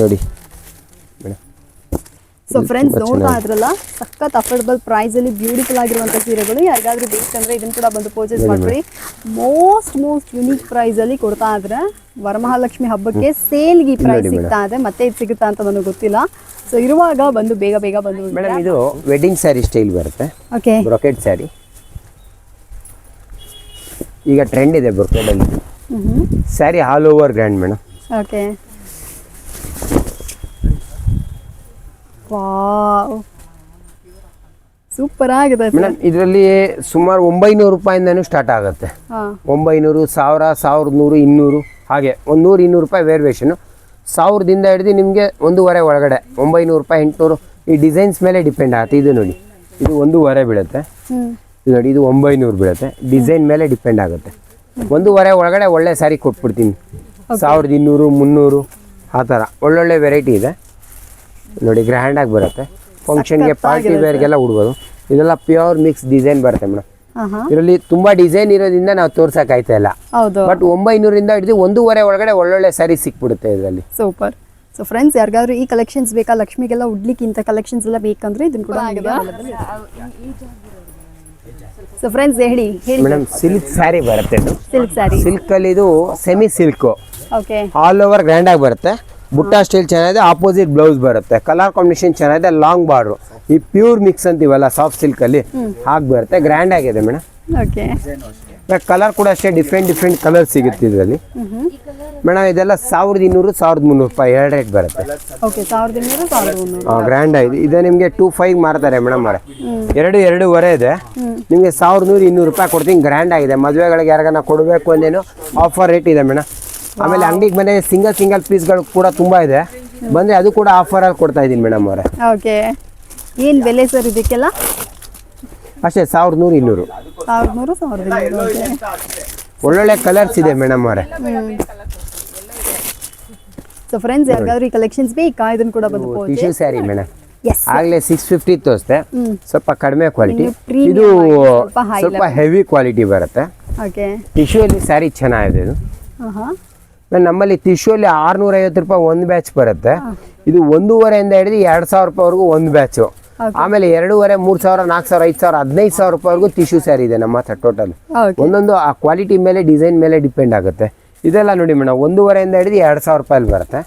ನೋಡಿ. ಸೊ ಫ್ರೆಂಡ್ಸ್ ನೋಡ್ತಾ ಇದ್ರಲ್ಲ ಸಖತ್ ಅಫೋರ್ಡಬಲ್ ಪ್ರೈಸ್ ಅಲ್ಲಿ ಬ್ಯೂಟಿಫುಲ್ ಆಗಿರುವಂತ ಸೀರೆಗಳು. ಯಾರಿಗಾದ್ರೂ ಬೇಕಂದ್ರೆ ಇದನ್ನ ಕೂಡ ಬಂದು ಪರ್ಚೇಸ್ ಮಾಡ್ರಿ ಮೋಸ್ಟ್ ಮೋಸ್ಟ್ ಯುನೀಕ್ ಪ್ರೈಸ್ ಅಲ್ಲಿ ಕೊಡ್ತಾ ಇದ್ರೆ ವರಮಹಾಲಕ್ಷ್ಮಿ ಹಬ್ಬಕ್ಕೆ ಸೇಲ್ಗೆ ಈ ಪ್ರೈಸ್ ಸಿಗ್ತಾ ಇದೆ. ಮತ್ತೆ ಇದು ಸಿಗುತ್ತಾ ಅಂತ ನನಗೆ ಗೊತ್ತಿಲ್ಲ. ಸೊ ಇರುವಾಗ ಬಂದು ಬೇಗ ಬೇಗ ಬಂದು ಮೇಡಮ್ ಇದು ವೆಡ್ಡಿಂಗ್ ಸ್ಯಾರಿ ಸ್ಟೈಲ್ ಬರುತ್ತೆ. ಓಕೆ ಬ್ರೊಕೆಟ್ ಸ್ಯಾರಿ ಈಗ ಟ್ರೆಂಡ್ ಇದೆ ಬ್ರೊಕೆಟಲ್ಲಿ sari all over grand madam. Okay wow. Super ಆಗಿದೆ ಮೇಡಮ್ ಇದರಲ್ಲಿ ಸುಮಾರು ಒಂಬೈನೂರು ರೂಪಾಯಿಂದನೂ ಸ್ಟಾರ್ಟ್ ಆಗುತ್ತೆ. ಒಂಬೈನೂರು ಸಾವಿರ ಸಾವಿರದ ನೂರು ಇನ್ನೂರು ಹಾಗೆ ಒಂದು ನೂರು ಇನ್ನೂರು ರೂಪಾಯಿ ವೇರಿಯೇಷನು ಸಾವಿರದಿಂದ ಹಿಡಿದು ನಿಮಗೆ ಒಂದೂವರೆ ಒಳಗಡೆ ಒಂಬೈನೂರು ರೂಪಾಯಿ ಎಂಟುನೂರು ಈ ಡಿಸೈನ್ಸ್ ಮೇಲೆ ಡಿಪೆಂಡ್ ಆಗುತ್ತೆ. ಇದು ನೋಡಿ ಇದು ಒಂದೂವರೆ ಬೀಳುತ್ತೆ. ಇದು ನೋಡಿ ಇದು ಒಂಬೈನೂರು ಬೀಳುತ್ತೆ. ಡಿಸೈನ್ ಮೇಲೆ ಡಿಪೆಂಡ್ ಆಗುತ್ತೆ. ಒಂದೂವರೆ ಒಳಗಡೆ ಒಳ್ಳೆ ಸ್ಯಾರಿ ಕೊಟ್ಬಿಡ್ತೀನಿ. ಸಾವಿರದ ಇನ್ನೂರು ಮುನ್ನೂರು ಆ ಥರ. ಒಳ್ಳೊಳ್ಳೆ ವೆರೈಟಿ ಇದೆ. ನೋಡಿ ಗ್ರ್ಯಾಂಡಾಗಿ ಬರುತ್ತೆ. ಫಂಕ್ಷನ್ಗೆ ಪಾರ್ಟಿ ವೇರ್ಗೆಲ್ಲ ಉಡ್ಬೋದು. ಇದೆಲ್ಲ ಪ್ಯೂರ್ ಮಿಕ್ಸ್ ಡಿಸೈನ್ ಬರುತ್ತೆ ಮೇಡಮ್ ಇದರಲ್ಲಿ ತುಂಬಾ ಡಿಸೈನ್ ಇರೋದ್ರಿಂದ ನಾವು ತೋರ್ಸಕ್ಕಾಯ್ತಾ ಇಲ್ಲ. ಹೌದು. ಬಟ್ ಒಂಬೈನೂರಿಂದ ಹಿಡಿದು ಒಂದೂವರೆ ಒಳಗಡೆ ಒಳ್ಳೊಳ್ಳೆ ಸ್ಯಾರಿ ಸಿಕ್ಬಿಡುತ್ತೆ ಇದರಲ್ಲಿ. ಸೂಪರ್ ಸೊ ಫ್ರೆಂಡ್ಸ್ ಯಾರಿಗಾದ್ರೂ ಈ ಕಲೆಕ್ಷನ್ಸ್ ಬೇಕಾ? ಲಕ್ಷ್ಮಿಗೆಲ್ಲ ಉಡ್ಲಿಕ್ಕೆ ಇಂಥ ಕಲೆಕ್ಷನ್ಸ್ ಎಲ್ಲ ಬೇಕಂದ್ರೆ ಇದನ್ನ ಕೂಡ ಸೊ ಫ್ರೆಂಡ್ಸ್ ಹೇಳಿ ಹೇಳಿ. ಮೇಡಮ್ ಸಿಲ್ಕ್ ಸ್ಯಾರಿ ಬರುತ್ತೆ ಸಿಲ್ಕ್ ಸ್ಯಾರಿ ಸಿಲ್ಕಲ್ಲಿ ಇದು semi silk okay all over ಗ್ರ್ಯಾಂಡಾಗಿ ಬರುತ್ತೆ. ಬುಟ್ಟ ಸ್ಟೈಲ್ ಚೆನ್ನಾಗಿದೆ ಆಪೋಸಿಟ್ ಬ್ಲೌಸ್ ಬರುತ್ತೆ. ಕಲರ್ ಕಾಂಬಿನೇಷನ್ ಚೆನ್ನಾಗಿದೆ ಲಾಂಗ್ ಬಾರ್ಡ್ರು ಈ ಪ್ಯೂರ್ ಮಿಕ್ಸ್ ಅಂತೀವಲ್ಲ ಸಾಫ್ಟ್ ಸಿಲ್ಕಲ್ಲಿ ಹಾಗೆ ಬರುತ್ತೆ. ಗ್ರ್ಯಾಂಡ್ ಆಗಿದೆ ಮೇಡಮ್. ಓಕೆ ಕಲರ್ ಕೂಡ ಅಷ್ಟೇ ಡಿಫ್ರೆಂಟ್ ಡಿಫ್ರೆಂಟ್ ಕಲರ್ ಸಿಗುತ್ತೆ ಇದರಲ್ಲಿ. ಮೇಡಮ್ ಇದೆಲ್ಲ ಸಾವಿರದ ಇನ್ನೂರು ಸಾವಿರದ ಮುನ್ನೂರು ರೂಪಾಯಿ ಎರಡು ರೇಟ್ ಬರುತ್ತೆ. ಗ್ರ್ಯಾಂಡ್ ಆಗಿದೆ. ಇದು ನಿಮಗೆ ಟೂ ಫೈವ್ ಮಾರ್ತಾರೆ ಮೇಡಮ್ ಅವರೇ. ಎರಡು ಎರಡೂವರೆ ಇದೆ. ನಿಮಗೆ ಸಾವಿರದ ನೂರು ಇನ್ನೂರು ರೂಪಾಯಿ ಕೊಡ್ತೀನಿ ಗ್ರ್ಯಾಂಡ್ ಆಗಿದೆ. ಮದುವೆಗಳಿಗೆ ಯಾರಿಗಾನ ಕೊಡಬೇಕು ಅಂದೇನು ಆಫರ್ ರೇಟ್ ಇದೆ ಮೇಡಮ್. ಆಮೇಲೆ ಅಂಗಡಿಗೆ ಬಂದ್ರೆ ಸಿಂಗಲ್ ಸಿಂಗಲ್ ಪೀಸ್ಗಳು ಕೂಡ ತುಂಬಾ ಇದೆ. ಬಂದ್ರೆ ಅದು ಕೂಡ ಆಫರ್ ಅಲ್ಲಿ ಕೊಡ್ತಾ ಇದ್ದೀನಿ ಮೇಡಮ್ ಅವರೇ. ಓಕೆ ಏನು ಬೆಲೆ ಸರ್ ಇದಕ್ಕೆಲ್ಲ? ಅಷ್ಟೇ ಸಾವಿರದ ನೂರು ಇನ್ನೂರು. ಸಾವಿರದ ನೂರು ಸಾವಿರದ ಇನ್ನೂರು ಓಕೆ ಒಳ್ಳೊಳ್ಳೆ ಕಲರ್ಸ್ ಇದೆ ಮೇಡಮ್ ಅವರೇ. ಸೊ ಫ್ರೆಂಡ್ಸ್ ಯಾರಿಗಾದ್ರೂ ಈ ಕಲೆಕ್ಷನ್ಸ್ ಬೇಕಾ? ಇದನ್ನು ಕೂಡ ಬಂದು ಟಿಶ್ಯೂ ಸ್ಯಾರಿ ಮೇಡಮ್ ಆಗಲೇ ಸಿಕ್ಸ್ ಫಿಫ್ಟಿ ತೋರಿಸ್ದೆ. ಸ್ವಲ್ಪ ಕಡಿಮೆ ಕ್ವಾಲಿಟಿ ಇದು ಸ್ವಲ್ಪ ಹೆವಿ ಕ್ವಾಲಿಟಿ ಬರುತ್ತೆ. ಓಕೆ ಟಿಶ್ಯೂ ಅಲ್ಲಿ ಸ್ಯಾರಿ ಚೆನ್ನಾಗಿದೆ ಇದು. ನಮ್ಮಲ್ಲಿ ಟಿಶ್ಯೂ ಅಲ್ಲಿ ಆರ್ನೂರ ಐವತ್ತು ರೂಪಾಯಿ ಒಂದು ಬ್ಯಾಚ್ ಬರುತ್ತೆ. ಇದು ಒಂದೂವರೆಯಿಂದ ಹಿಡಿದು ಎರಡು ಸಾವಿರ ರೂಪಾಯಿವರೆಗೂ ಒಂದು ಬ್ಯಾಚು ಆಮೇಲೆ ಎರಡೂವರೆ ಮೂರು ಸಾವಿರ ನಾಲ್ಕು ಸಾವಿರ ಐದು ಸಾವಿರ ಹದಿನೈದು ಸಾವಿರ ರೂಪಾಯಿವರೆಗೂ ಟಿಶ್ಯೂ ಸ್ಯಾರಿ ಇದೆ ನಮ್ಮ ಹತ್ರ ಟೋಟಲ್ ಒಂದೊಂದು ಆ ಕ್ವಾಲಿಟಿ ಮೇಲೆ ಡಿಸೈನ್ ಮೇಲೆ ಡಿಪೆಂಡ್ ಆಗುತ್ತೆ. ಇದೆಲ್ಲ ನೋಡಿ ಮೇಡಮ್ ಒಂದೂವರೆಯಿಂದ ಹಿಡಿದು ಎರಡು ಸಾವಿರ ರೂಪಾಯಲ್ಲಿ ಬರುತ್ತೆ.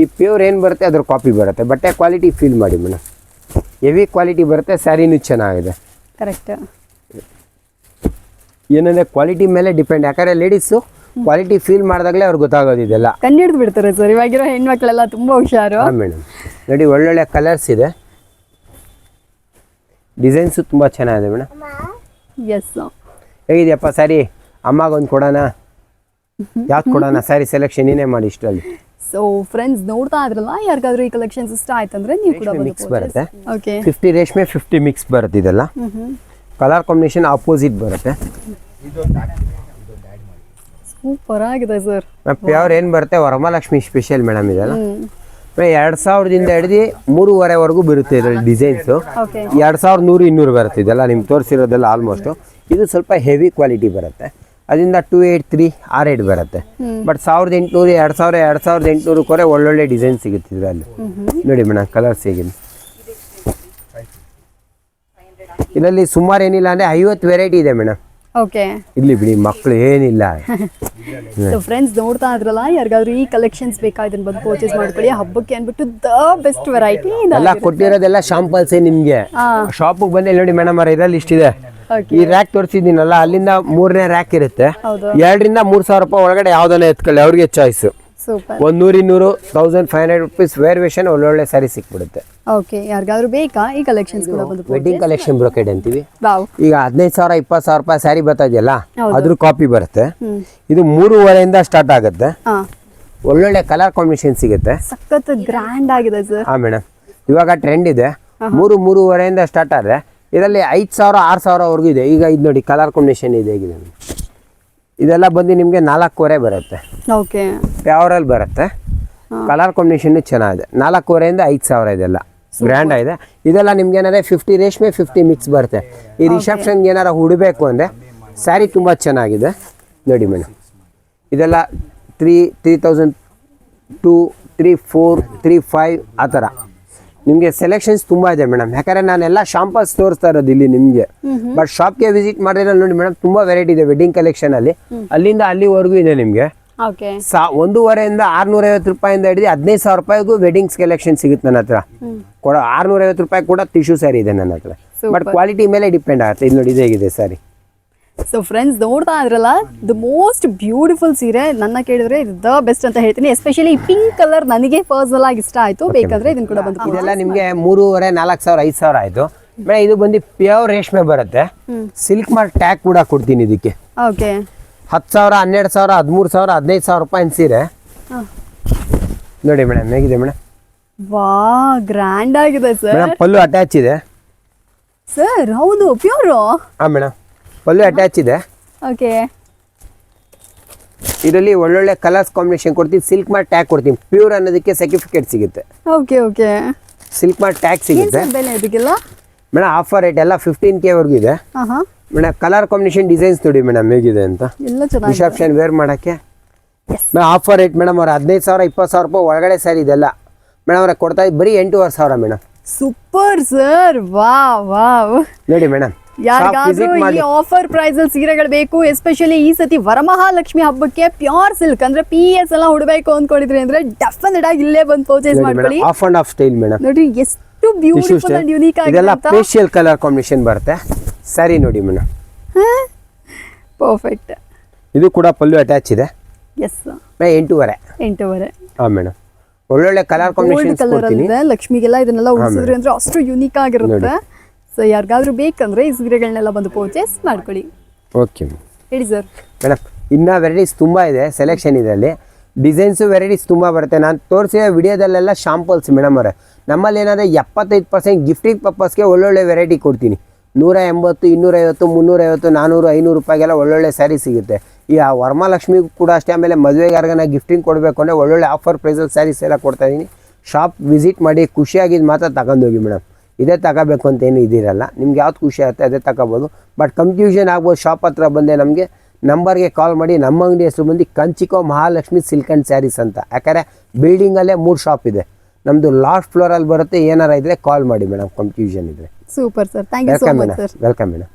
ಈ ಪ್ಯೂರ್ ಏನು ಬರುತ್ತೆ ಅದ್ರ ಕಾಪಿ ಬರುತ್ತೆ. ಬಟ್ಟೆ ಕ್ವಾಲಿಟಿ ಫೀಲ್ ಮಾಡಿ ಮೇಡಮ್ ಹೆವಿ ಕ್ವಾಲಿಟಿ ಬರುತ್ತೆ ಸ್ಯಾರಿನೂ ಚೆನ್ನಾಗಿದೆ. ಕರೆಕ್ಟ್ ಏನಂದರೆ ಕ್ವಾಲಿಟಿ ಮೇಲೆ ಡಿಪೆಂಡ್ ಯಾಕಂದರೆ ಲೇಡೀಸು ಕ್ವಾಲಿಟಿ ಫೀಲ್ ಮಾಡಿದಾಗಲೇ ಅವ್ರಿಗೆ ಗೊತ್ತಾಗೋದು ಇದೆಲ್ಲ. ಕಣ್ಣು ಹಿಡಿದು ಬಿಡ್ತಾರೆ ಸರ್. ಇವಾಗಿರೋ ಹೆಣ್ಮಕ್ಳೆಲ್ಲ ತುಂಬ ಹುಷಾರು. ಹಾಂ ಮೇಡಮ್ ನೋಡಿ ಒಳ್ಳೊಳ್ಳೆ ಕಲರ್ಸ್ ಇದೆ. ಡಿಸೈನ್ಸು ತುಂಬ ಚೆನ್ನಾಗಿದೆ ಮೇಡಮ್ ಎಸ್ ಹೇಗಿದೆಯಪ್ಪ ಸರಿ ಅಮ್ಮಗೊಂದು ಕೊಡೋಣ? ಯಾವ್ದು ಕೊಡೋಣ? ಸ್ಯಾರಿ ಸೆಲೆಕ್ಷನ್ ನೀನೇ ಮಾಡಿ ಇಷ್ಟರಲ್ಲಿ. ಸೊ ಫ್ರೆಂಡ್ಸ್ ನೋಡ್ತಾ ಇದ್ರಲ್ಲ? ಯಾರಿಗಾದ್ರೂ ಈ ಕಲೆಕ್ಷನ್ಸ್ ಇಷ್ಟ ಆಯ್ತಂದ್ರೆ ನೀವು ಕೂಡ ಮಿಕ್ಸ್ ಬರುತ್ತೆ. ಓಕೆ ಫಿಫ್ಟಿ ರೇಷ್ಮೆ ಫಿಫ್ಟಿ ಮಿಕ್ಸ್ ಬರುತ್ತೆ ಇದೆಲ್ಲ. ಕಲರ್ ಕಾಂಬಿನೇಷನ್ ಆಪೋಸಿಟ್ ಬರುತ್ತೆ. ಸೂಪರ್ ಆಗಿದೆ ಸರ್. ಪ್ಯೂರ್ ಏನು ಬರುತ್ತೆ? ವರಮಹಾಲಕ್ಷ್ಮಿ ಸ್ಪೆಷಲ್ ಮೇಡಮ್ ಇದೆಲ್ಲ ಎರಡು ಸಾವಿರದಿಂದ ಹಿಡಿದು ಮೂರುವರೆವರೆಗೂ ಬರುತ್ತೆ ಇದರಲ್ಲಿ ಡಿಸೈನ್ಸು ಎರಡ್ ಸಾವಿರದ ನೂರು ಇನ್ನೂರು ಬರುತ್ತೆ ಇದೆಲ್ಲ ನಿಮ್ಗೆ ತೋರಿಸಿರೋದೆಲ್ಲ ಆಲ್ಮೋಸ್ಟು ಇದು ಸ್ವಲ್ಪ ಹೆವಿ ಕ್ವಾಲಿಟಿ ಬರುತ್ತೆ. ಅದರಿಂದ two eight three or rate ಬರುತ್ತೆ ಬಟ್ ಸಾವಿರದ ಎಂಟುನೂರು ಎರಡು ಸಾವಿರ ಎರಡು ಸಾವಿರದ ಎಂಟುನೂರು ಕೊರೆ ಒಳ್ಳೊಳ್ಳೆ ಡಿಸೈನ್ ಸಿಗುತ್ತೆ ಇದರಲ್ಲಿ. ನೋಡಿ ಮೇಡಮ್ ಕಲರ್ಸ್ ಹೇಗಿದೆ ಇದರಲ್ಲಿ ಸುಮಾರು ಏನಿಲ್ಲ ಅಂದರೆ ಐವತ್ತು ವೆರೈಟಿ ಇದೆ ಮೇಡಮ್ ಓಕೆ ಇಲ್ಲಿ ಬಿಡಿ ಮಕ್ಕಳು ಏನಿಲ್ಲ. ಸೊ ಫ್ರೆಂಡ್ಸ್ ನೋಡ್ತಾ ಇದ್ರಲ್ಲ ಯಾರಿಗಾದ್ರೂ ಈ ಕಲೆಕ್ಷನ್ಸ್ ಬೇಕಾ? ಇದನ್ನ ಬಂದು ಪರ್ಚೇಸ್ ಮಾಡ್ಕೊಳ್ಳಿ. ಹಬ್ಬಕ್ಕೆ ಅಂದ್ಬಿಟ್ಟು ದ ಬೆಸ್ಟ್ ವೆರೈಟಿ ಎಲ್ಲ ಕೊಟ್ಟಿರೋದೆಲ್ಲ ಶಾಂಪಲ್ಸ್ ನಿಮಗೆ. ಶಾಪಿಗೆ ಬನ್ನಿ ಇಲ್ಲಿ ನೋಡಿ ಮೇಡಮ್ ಅವರ ಇದರಲ್ಲಿ ಇಷ್ಟಿದೆ. ಈ ರ್ಯಾಕ್ ತೋರಿಸಿದ್ದೀನಲ್ಲ ಅಲ್ಲಿಂದ ಮೂರನೇ ರ್ಯಾಕ್ ಇರುತ್ತೆ. ಎರಡರಿಂದ ಮೂರು ಸಾವಿರ ರೂಪಾಯಿ ಒಳಗಡೆ ಯಾವ್ದನ್ನ ಎತ್ಕೊಳ್ಳಿ ಅವ್ರಿಗೆ ಚಾಯ್ಸ್ ಒಂದು ನೂರು ಇನ್ನೂರು thousand five hundred rupees variation ಒಳ್ಳೊಳ್ಳೆ ಸ್ಯಾರಿ ಸಿಕ್ಬಿಡುತ್ತೆ. ಓಕೆ ಯಾರಿಗಾದ್ರೂ ಬೇಕಾ? ಈ ಕಲೆಕ್ಷನ್ಸ್ ಕೂಡ ಬಂದು ವೆಡ್ಡಿಂಗ್ ಕಲೆಕ್ಷನ್ ಬ್ರೊಕೆಡ್ ಅಂತೀವಿ. ವಾವ್ ಈಗ ಹದಿನೈದು ಸಾವಿರ ಇಪ್ಪತ್ತು ಸಾವಿರ ರೂಪಾಯಿ ಸ್ಯಾರಿ ಬರ್ತಾ ಇದೆಯಲ್ಲ ಹೌದು. ಅದ್ರ ಕಾಪಿ ಬರುತ್ತೆ. ಹ್ಮ್. ಇದು ಮೂರುವರೆಯಿಂದ ಸ್ಟಾರ್ಟ್ ಆಗುತ್ತೆ. ಹಾ. ಒಳ್ಳೊಳ್ಳೆ ಕಲರ್ ಕಾಂಬಿನೇಷನ್ ಸಿಗುತ್ತೆ. ಸಖತ್ ಗ್ರ್ಯಾಂಡ್ ಆಗಿದೆ ಸರ್ ಹಾಂ ಮೇಡಮ್ ಇವಾಗ ಟ್ರೆಂಡ್ ಇದೆ. ಮೂರು ಮೂರುವರೆಯಿಂದ ಸ್ಟಾರ್ಟ್ ಆದರೆ ಇದರಲ್ಲಿ ಐದು ಸಾವಿರ ಆರು ಸಾವಿರವರೆಗೂ ಇದೆ. ಈಗ ಇದು ನೋಡಿ ಕಲರ್ ಕಾಂಬಿನೇಷನ್ ಇದೆ ಹೇಗಿದೆ ನೋಡಿ. ಇದೆಲ್ಲ ಬಂದು ನಿಮಗೆ ನಾಲ್ಕೂವರೆ ಬರುತ್ತೆ. ಓಕೆ ಪ್ಯಾವರಲ್ಲಿ ಬರುತ್ತೆ? ಕಲರ್ ಕಾಂಬಿನೇಷನ್ ಚೆನ್ನಾಗಿದೆ. ನಾಲ್ಕೂವರೆಯಿಂದ ಐದು ಸಾವಿರ ಇದೆಲ್ಲ. ಗ್ರ್ಯಾಂಡ್ ಆಗಿದೆ. ಇದೆಲ್ಲ ನಿಮ್ಗೆ ಏನಾದ್ರೆ ಫಿಫ್ಟಿ ರೇಷ್ಮೆ ಫಿಫ್ಟಿ ಮಿಕ್ಸ್ ಬರುತ್ತೆ. ಈ ರಿಸೆಪ್ಷನ್ಗೆ ಏನಾರು ಉಡಬೇಕು ಅಂದರೆ ಸ್ಯಾರಿ ತುಂಬ ಚೆನ್ನಾಗಿದೆ. ನೋಡಿ ಮೇಡಮ್. ಇದೆಲ್ಲ three three thousand two three four three five ಆ ಥರ. ನಿಮಗೆ ಸೆಲೆಕ್ಷನ್ಸ್ ತುಂಬ ಇದೆ ಮೇಡಮ್. ಯಾಕಂದರೆ ನಾನೆಲ್ಲ ಶಾಂಪಲ್ಸ್ ತೋರಿಸ್ತಾ ಇರೋದು ಇಲ್ಲಿ ನಿಮಗೆ. ಬಟ್ ಶಾಪ್ಗೆ ವಿಸಿಟ್ ಮಾಡಿದ್ರೆ ನೋಡಿ ಮೇಡಮ್ ತುಂಬ ವೆರೈಟಿ ಇದೆ ವೆಡ್ಡಿಂಗ್ ಕಲೆಕ್ಷನಲ್ಲಿ ಅಲ್ಲಿಂದ ಅಲ್ಲಿವರೆಗೂ ಇದೆ ನಿಮಗೆ. ಸಾ ಒಂದೂವರೆಯಿಂದ ಆರ್ನೂರೈವತ್ತು ರೂಪಾಯಿಂದ ಹಿಡಿದು ಹದಿನೈದು ಸಾವಿರ ರೂಪಾಯಿಗೂ ವೆಡ್ಡಿಂಗ್ಸ್ ಕಲೆಕ್ಷನ್ ಸಿಗುತ್ತೆ ನನ್ನ ಹತ್ರ. ಕೊಡ ಆರ್ನೂರೈವತ್ತು ರೂಪಾಯಿ ಕೂಡ ಟಿಶ್ಯೂ ಸ್ಯಾರಿ ಇದೆ ನನ್ನ ಹತ್ರ. ಬಟ್ ಕ್ವಾಲಿಟಿ ಮೇಲೆ ಡಿಪೆಂಡ್ ಆಗುತ್ತೆ. ಇದು ನೋಡಿ ಇದು ಹೇಗಿದೆ ಸ್ಯಾರಿ ಸೊ ಫ್ರೆಂಡ್ಸ್ ನೋಡ್ತಾ ಇದ್ರಲ್ಲ ದ ಮೋಸ್ಟ್ ಬ್ಯೂಟಿಫುಲ್ ಸೀರೆ ನನ್ನ ಕೇಳಿದ್ರೆ ಇದು ದ ಬೆಸ್ಟ್ ಅಂತ ಹೇಳ್ತೀನಿ. ಎಸ್ಪೆಷಲಿ ಪಿಂಕ್ ಕಲರ್ ನನಗೆ ಪರ್ಸನಲ್ ಆಗಿ ಇಷ್ಟ ಆಯ್ತು. ಬೇಕಾದ್ರೆ ಇದನ್ನ ಕೂಡ ಬಂದು ಇದೆಲ್ಲ ನಿಮಗೆ ಮೂರುವರೆ ನಾಲ್ಕು ಸಾವಿರ ಐದು ಸಾವಿರ ಆಯಿತು. ಮೇಡಮ್ ಇದು ಬಂದು ಪ್ಯೂರ್ ರೇಷ್ಮೆ ಬರುತ್ತೆ. ಸಿಲ್ಕ್ ಮಾರ್ಕ್ ಟ್ಯಾಗ್ ಕೂಡ ಕೊಡ್ತೀನಿ ಇದಕ್ಕೆ. ಓಕೆ ಹತ್ತು ಸಾವಿರ ಹನ್ನೆರಡು ಸಾವಿರ ಹದಿಮೂರು ಸಾವಿರ ಹದಿನೈದು ಸಾವಿರ ರೂಪಾಯಿ ಸೀರೆ. ನೋಡಿ ಮೇಡಮ್ ಹೇಗಿದೆ ಮೇಡಮ್? ವಾ ಗ್ರ್ಯಾಂಡ್ ಆಗಿದೆ ಸರ್ ಮೇಡಮ್ ಪಲ್ಲು ಅಟ್ಯಾಚ್ ಇದೆ. ಸರ್ ಹೌದು ಪ್ಯೂರ್ ಹಾಂ ಮೇಡಮ್. ಪಲ್ಲು ಅಟ್ಯಾಚ್ ಇದೆ. ಓಕೆ ಇದರಲ್ಲಿ ಒಳ್ಳೊಳ್ಳೆ ಕಲರ್ಸ್ ಕಾಂಬಿನೇಷನ್ ಕೊಡ್ತೀನಿ. ಸಿಲ್ಕ್ ಮಾರ್ಟ್ ಟ್ಯಾಗ್ ಕೊಡ್ತೀನಿ. ಪ್ಯೂರ್ ಅನ್ನೋದಕ್ಕೆ ಸರ್ಟಿಫಿಕೇಟ್ ಸಿಗುತ್ತೆ. Okay okay silk mart tag ಸಿಗುತ್ತೆ. ಬೆಲೆ ಇದಕ್ಕೆಲ್ಲ? ಮೇಡಮ್ ಆಫರ್ ರೇಟ್ ಎಲ್ಲ ಫಿಫ್ಟೀನ್ ಕೆ ವರ್ಗೂ ಇದೆ. ಮೇಡಮ್ ಕಲರ್ ಕಾಂಬಿನೇಷನ್ ಡಿಸೈನ್ಸ್ ನೋಡಿ ಮೇಡಮ್ ಹೇಗಿದೆ ಅಂತ. ರಿಸೆಪ್ಷನ್ ವೇರ್ ಮಾಡೋಕ್ಕೆ. ಮೇಡಮ್ ಆಫರ್ ರೇಟ್ ಮೇಡಮ್ ಅವ್ರ ಹದಿನೈದು ಸಾವಿರ ಇಪ್ಪತ್ತು ಸಾವಿರ ರೂಪಾಯಿ ಒಳಗಡೆ ಸ್ಯಾರಿ ಇದೆಲ್ಲ. ಮೇಡಮ್ ಅವ್ರಿಗೆ ಕೊಡ್ತಾ ಇದ್ದು ಬರೀ ಎಂಟೂವರೆ ಸಾವಿರ ಮೇಡಮ್. ಸೂಪರ್ ಸರ್ ವಾ ವಾವ್. ನೋಡಿ ಮೇಡಮ್ ಯಾರಿಗಾದ್ರೂ ಈ ಆಫರ್ ಪ್ರೈಸ್ ಅಲ್ಲಿ ಸೀರೆಗಳು ಬೇಕು ಎಸ್ಪೆಷಲಿ ಈ ಸತಿ ವರಮಹಾಲಕ್ಷ್ಮಿ ಹಬ್ಬಕ್ಕೆ ಪ್ಯೂರ್ ಸಿಲ್ಕ್ ಅಂದ್ರೆ ಪಿ ಎಸ್ ಎಲ್ಲ ಹುಡ್ಬೇಕು ಅಂದ್ಕೊಂಡಿದ್ರಿ ಅಂದ್ರೆ ಡೆಫಿನೆಟ್ ಆಗಿ ಇಲ್ಲೇ ಬಂದು ಪರ್ಚೇಸ್ ಮಾಡ್ಕೊಳ್ಳಿ. Half and half style madam. ನೋಡಿ ಎಷ್ಟು ಟಿಶ್ಯೂ ಬ್ಯೂಟಿಫುಲ್ ಅಂಡ್ ಯುನೀಕ್ ಆಗಿದೆ ಇದೆಲ್ಲ ಫೇಶಿಯಲ್ ಕಲರ್ ಕಾಂಬಿನೇಷನ್ ಬರುತ್ತೆ. ಸರಿ ನೋಡಿ ಮೇಡಮ್ ಪರ್ಫೆಕ್ಟ್ ಇದು ಕೂಡ ಪಲ್ಲು ಅಟ್ಯಾಚ್ ಇದೆ. ಎಸ್ ಮೇ ಎಂಟೂವರೆ. ಎಂಟೂವರೆ. ಹಾಂ ಮೇಡಮ್ ಒಳ್ಳೊಳ್ಳೆ ಕಲರ್ ಕಾಂಬಿನೇಷನ್ ಕಲರ್ ಅಲ್ಲಿದೆ ಲಕ್ಷ್ಮಿಗೆಲ್ಲ ಇದನ್ನೆಲ್ಲ ಉಳಿಸಿದ್ರೆ ಅಂದ್ರೆ ಅಷ್ಟು ಯುನೀಕ್ ಆಗಿರುತ್ತೆ. ಸೊ ಯಾರಿಗಾದ್ರೂ ಬೇಕಂದ್ರೆ ಈ ಸೀರೆಗಳನ್ನೆಲ್ಲ ಬಂದು ಪರ್ಚೇಸ್ ಮಾಡ್ಕೊಳ್ಳಿ. ಓಕೆ ಹೇಳಿ ಸರ್ ಮೇಡಮ್ ಇನ್ನೂ ವೆರೈಟೀಸ್ ತುಂಬ ಇದೆ. ಸೆಲೆಕ್ಷನ್ ಇದರಲ್ಲಿ ಡಿಸೈನ್ಸು ವೆರೈಟೀಸ್ ತುಂಬ ಬರುತ್ತೆ. ನಾನು ತೋರಿಸಿದ ವಿಡಿಯೋದಲ್ಲೆಲ್ಲ ಶಾಂಪಲ್ಸ್ ಮೇಡಮ್ ಅವರೇ. ನಮ್ಮಲ್ಲಿ ಏನಾದರೆ ಎಪ್ಪತ್ತೈದು ಪರ್ಸೆಂಟ್ ಗಿಫ್ಟಿಂಗ್ ಪರ್ಪಸ್ಗೆ ಒಳ್ಳೊಳ್ಳೆ ವೆರೈಟಿ ಕೊಡ್ತೀನಿ. ನೂರ ಎಂಬತ್ತು ಇನ್ನೂರೈವತ್ತು, ಮುನ್ನೂರೈವತ್ತು ನಾನ್ನೂರು ಐನೂರು ರೂಪಾಯಿಗೆಲ್ಲ ಒಳ್ಳೊಳ್ಳೆ ಸ್ಯಾರಿ ಸಿಗುತ್ತೆ. ಈ ಆ ವರಮಹಾಲಕ್ಷ್ಮಿಗೂ ಕೂಡ ಅಷ್ಟೇ, ಆಮೇಲೆ ಮದುವೆಗಾರ್ಗನ ಗಿಫ್ಟಿಂಗ್ ಕೊಡಬೇಕು ಅಂದರೆ ಒಳ್ಳೊಳ್ಳೆ ಆಫರ್ ಪ್ರೈಸಲ್ಲಿ ಸ್ಯಾರೀಸ್ ಎಲ್ಲ ಕೊಡ್ತಾ ಇದ್ದೀನಿ. ಶಾಪ್ ವಿಸಿಟ್ ಮಾಡಿ ಖುಷಿಯಾಗಿದ್ದು ಮಾತ್ರ ತಗೊಂಡೋಗಿ ಮೇಡಮ್ ಇದೇ ತಗೋಬೇಕು ಅಂತ ಏನು ಇದಿರಲ್ಲ. ನಿಮ್ಗೆ ಯಾವ್ದು ಖುಷಿ ಆಗುತ್ತೆ ಅದೇ ತಗೋಬೋದು. ಬಟ್ ಕನ್ಫ್ಯೂಷನ್ ಆಗ್ಬೋದು ಶಾಪ್ ಹತ್ರ ಬಂದೆ ನಮಗೆ. ನಂಬರ್ಗೆ ಕಾಲ್ ಮಾಡಿ ನಮ್ಮ ಅಂಗಡಿ ಹೆಸರು ಬಂದು ಕಂಚಿಕೋ ಮಹಾಲಕ್ಷ್ಮಿ ಸಿಲ್ಕ್ ಆ್ಯಂಡ್ ಸ್ಯಾರೀಸ್ ಅಂತ. ಯಾಕಂದರೆ ಬಿಲ್ಡಿಂಗಲ್ಲೇ ಮೂರು ಶಾಪ್ ಇದೆ. ನಮ್ಮದು ಲಾಸ್ಟ್ ಫ್ಲೋರಲ್ಲಿ ಬರುತ್ತೆ ಏನಾರ ಇದ್ದರೆ ಕಾಲ್ ಮಾಡಿ ಮೇಡಮ್ ಕನ್ಫ್ಯೂಷನ್ ಇದ್ದರೆ super sir thank you so welcome much madam sir welcome madam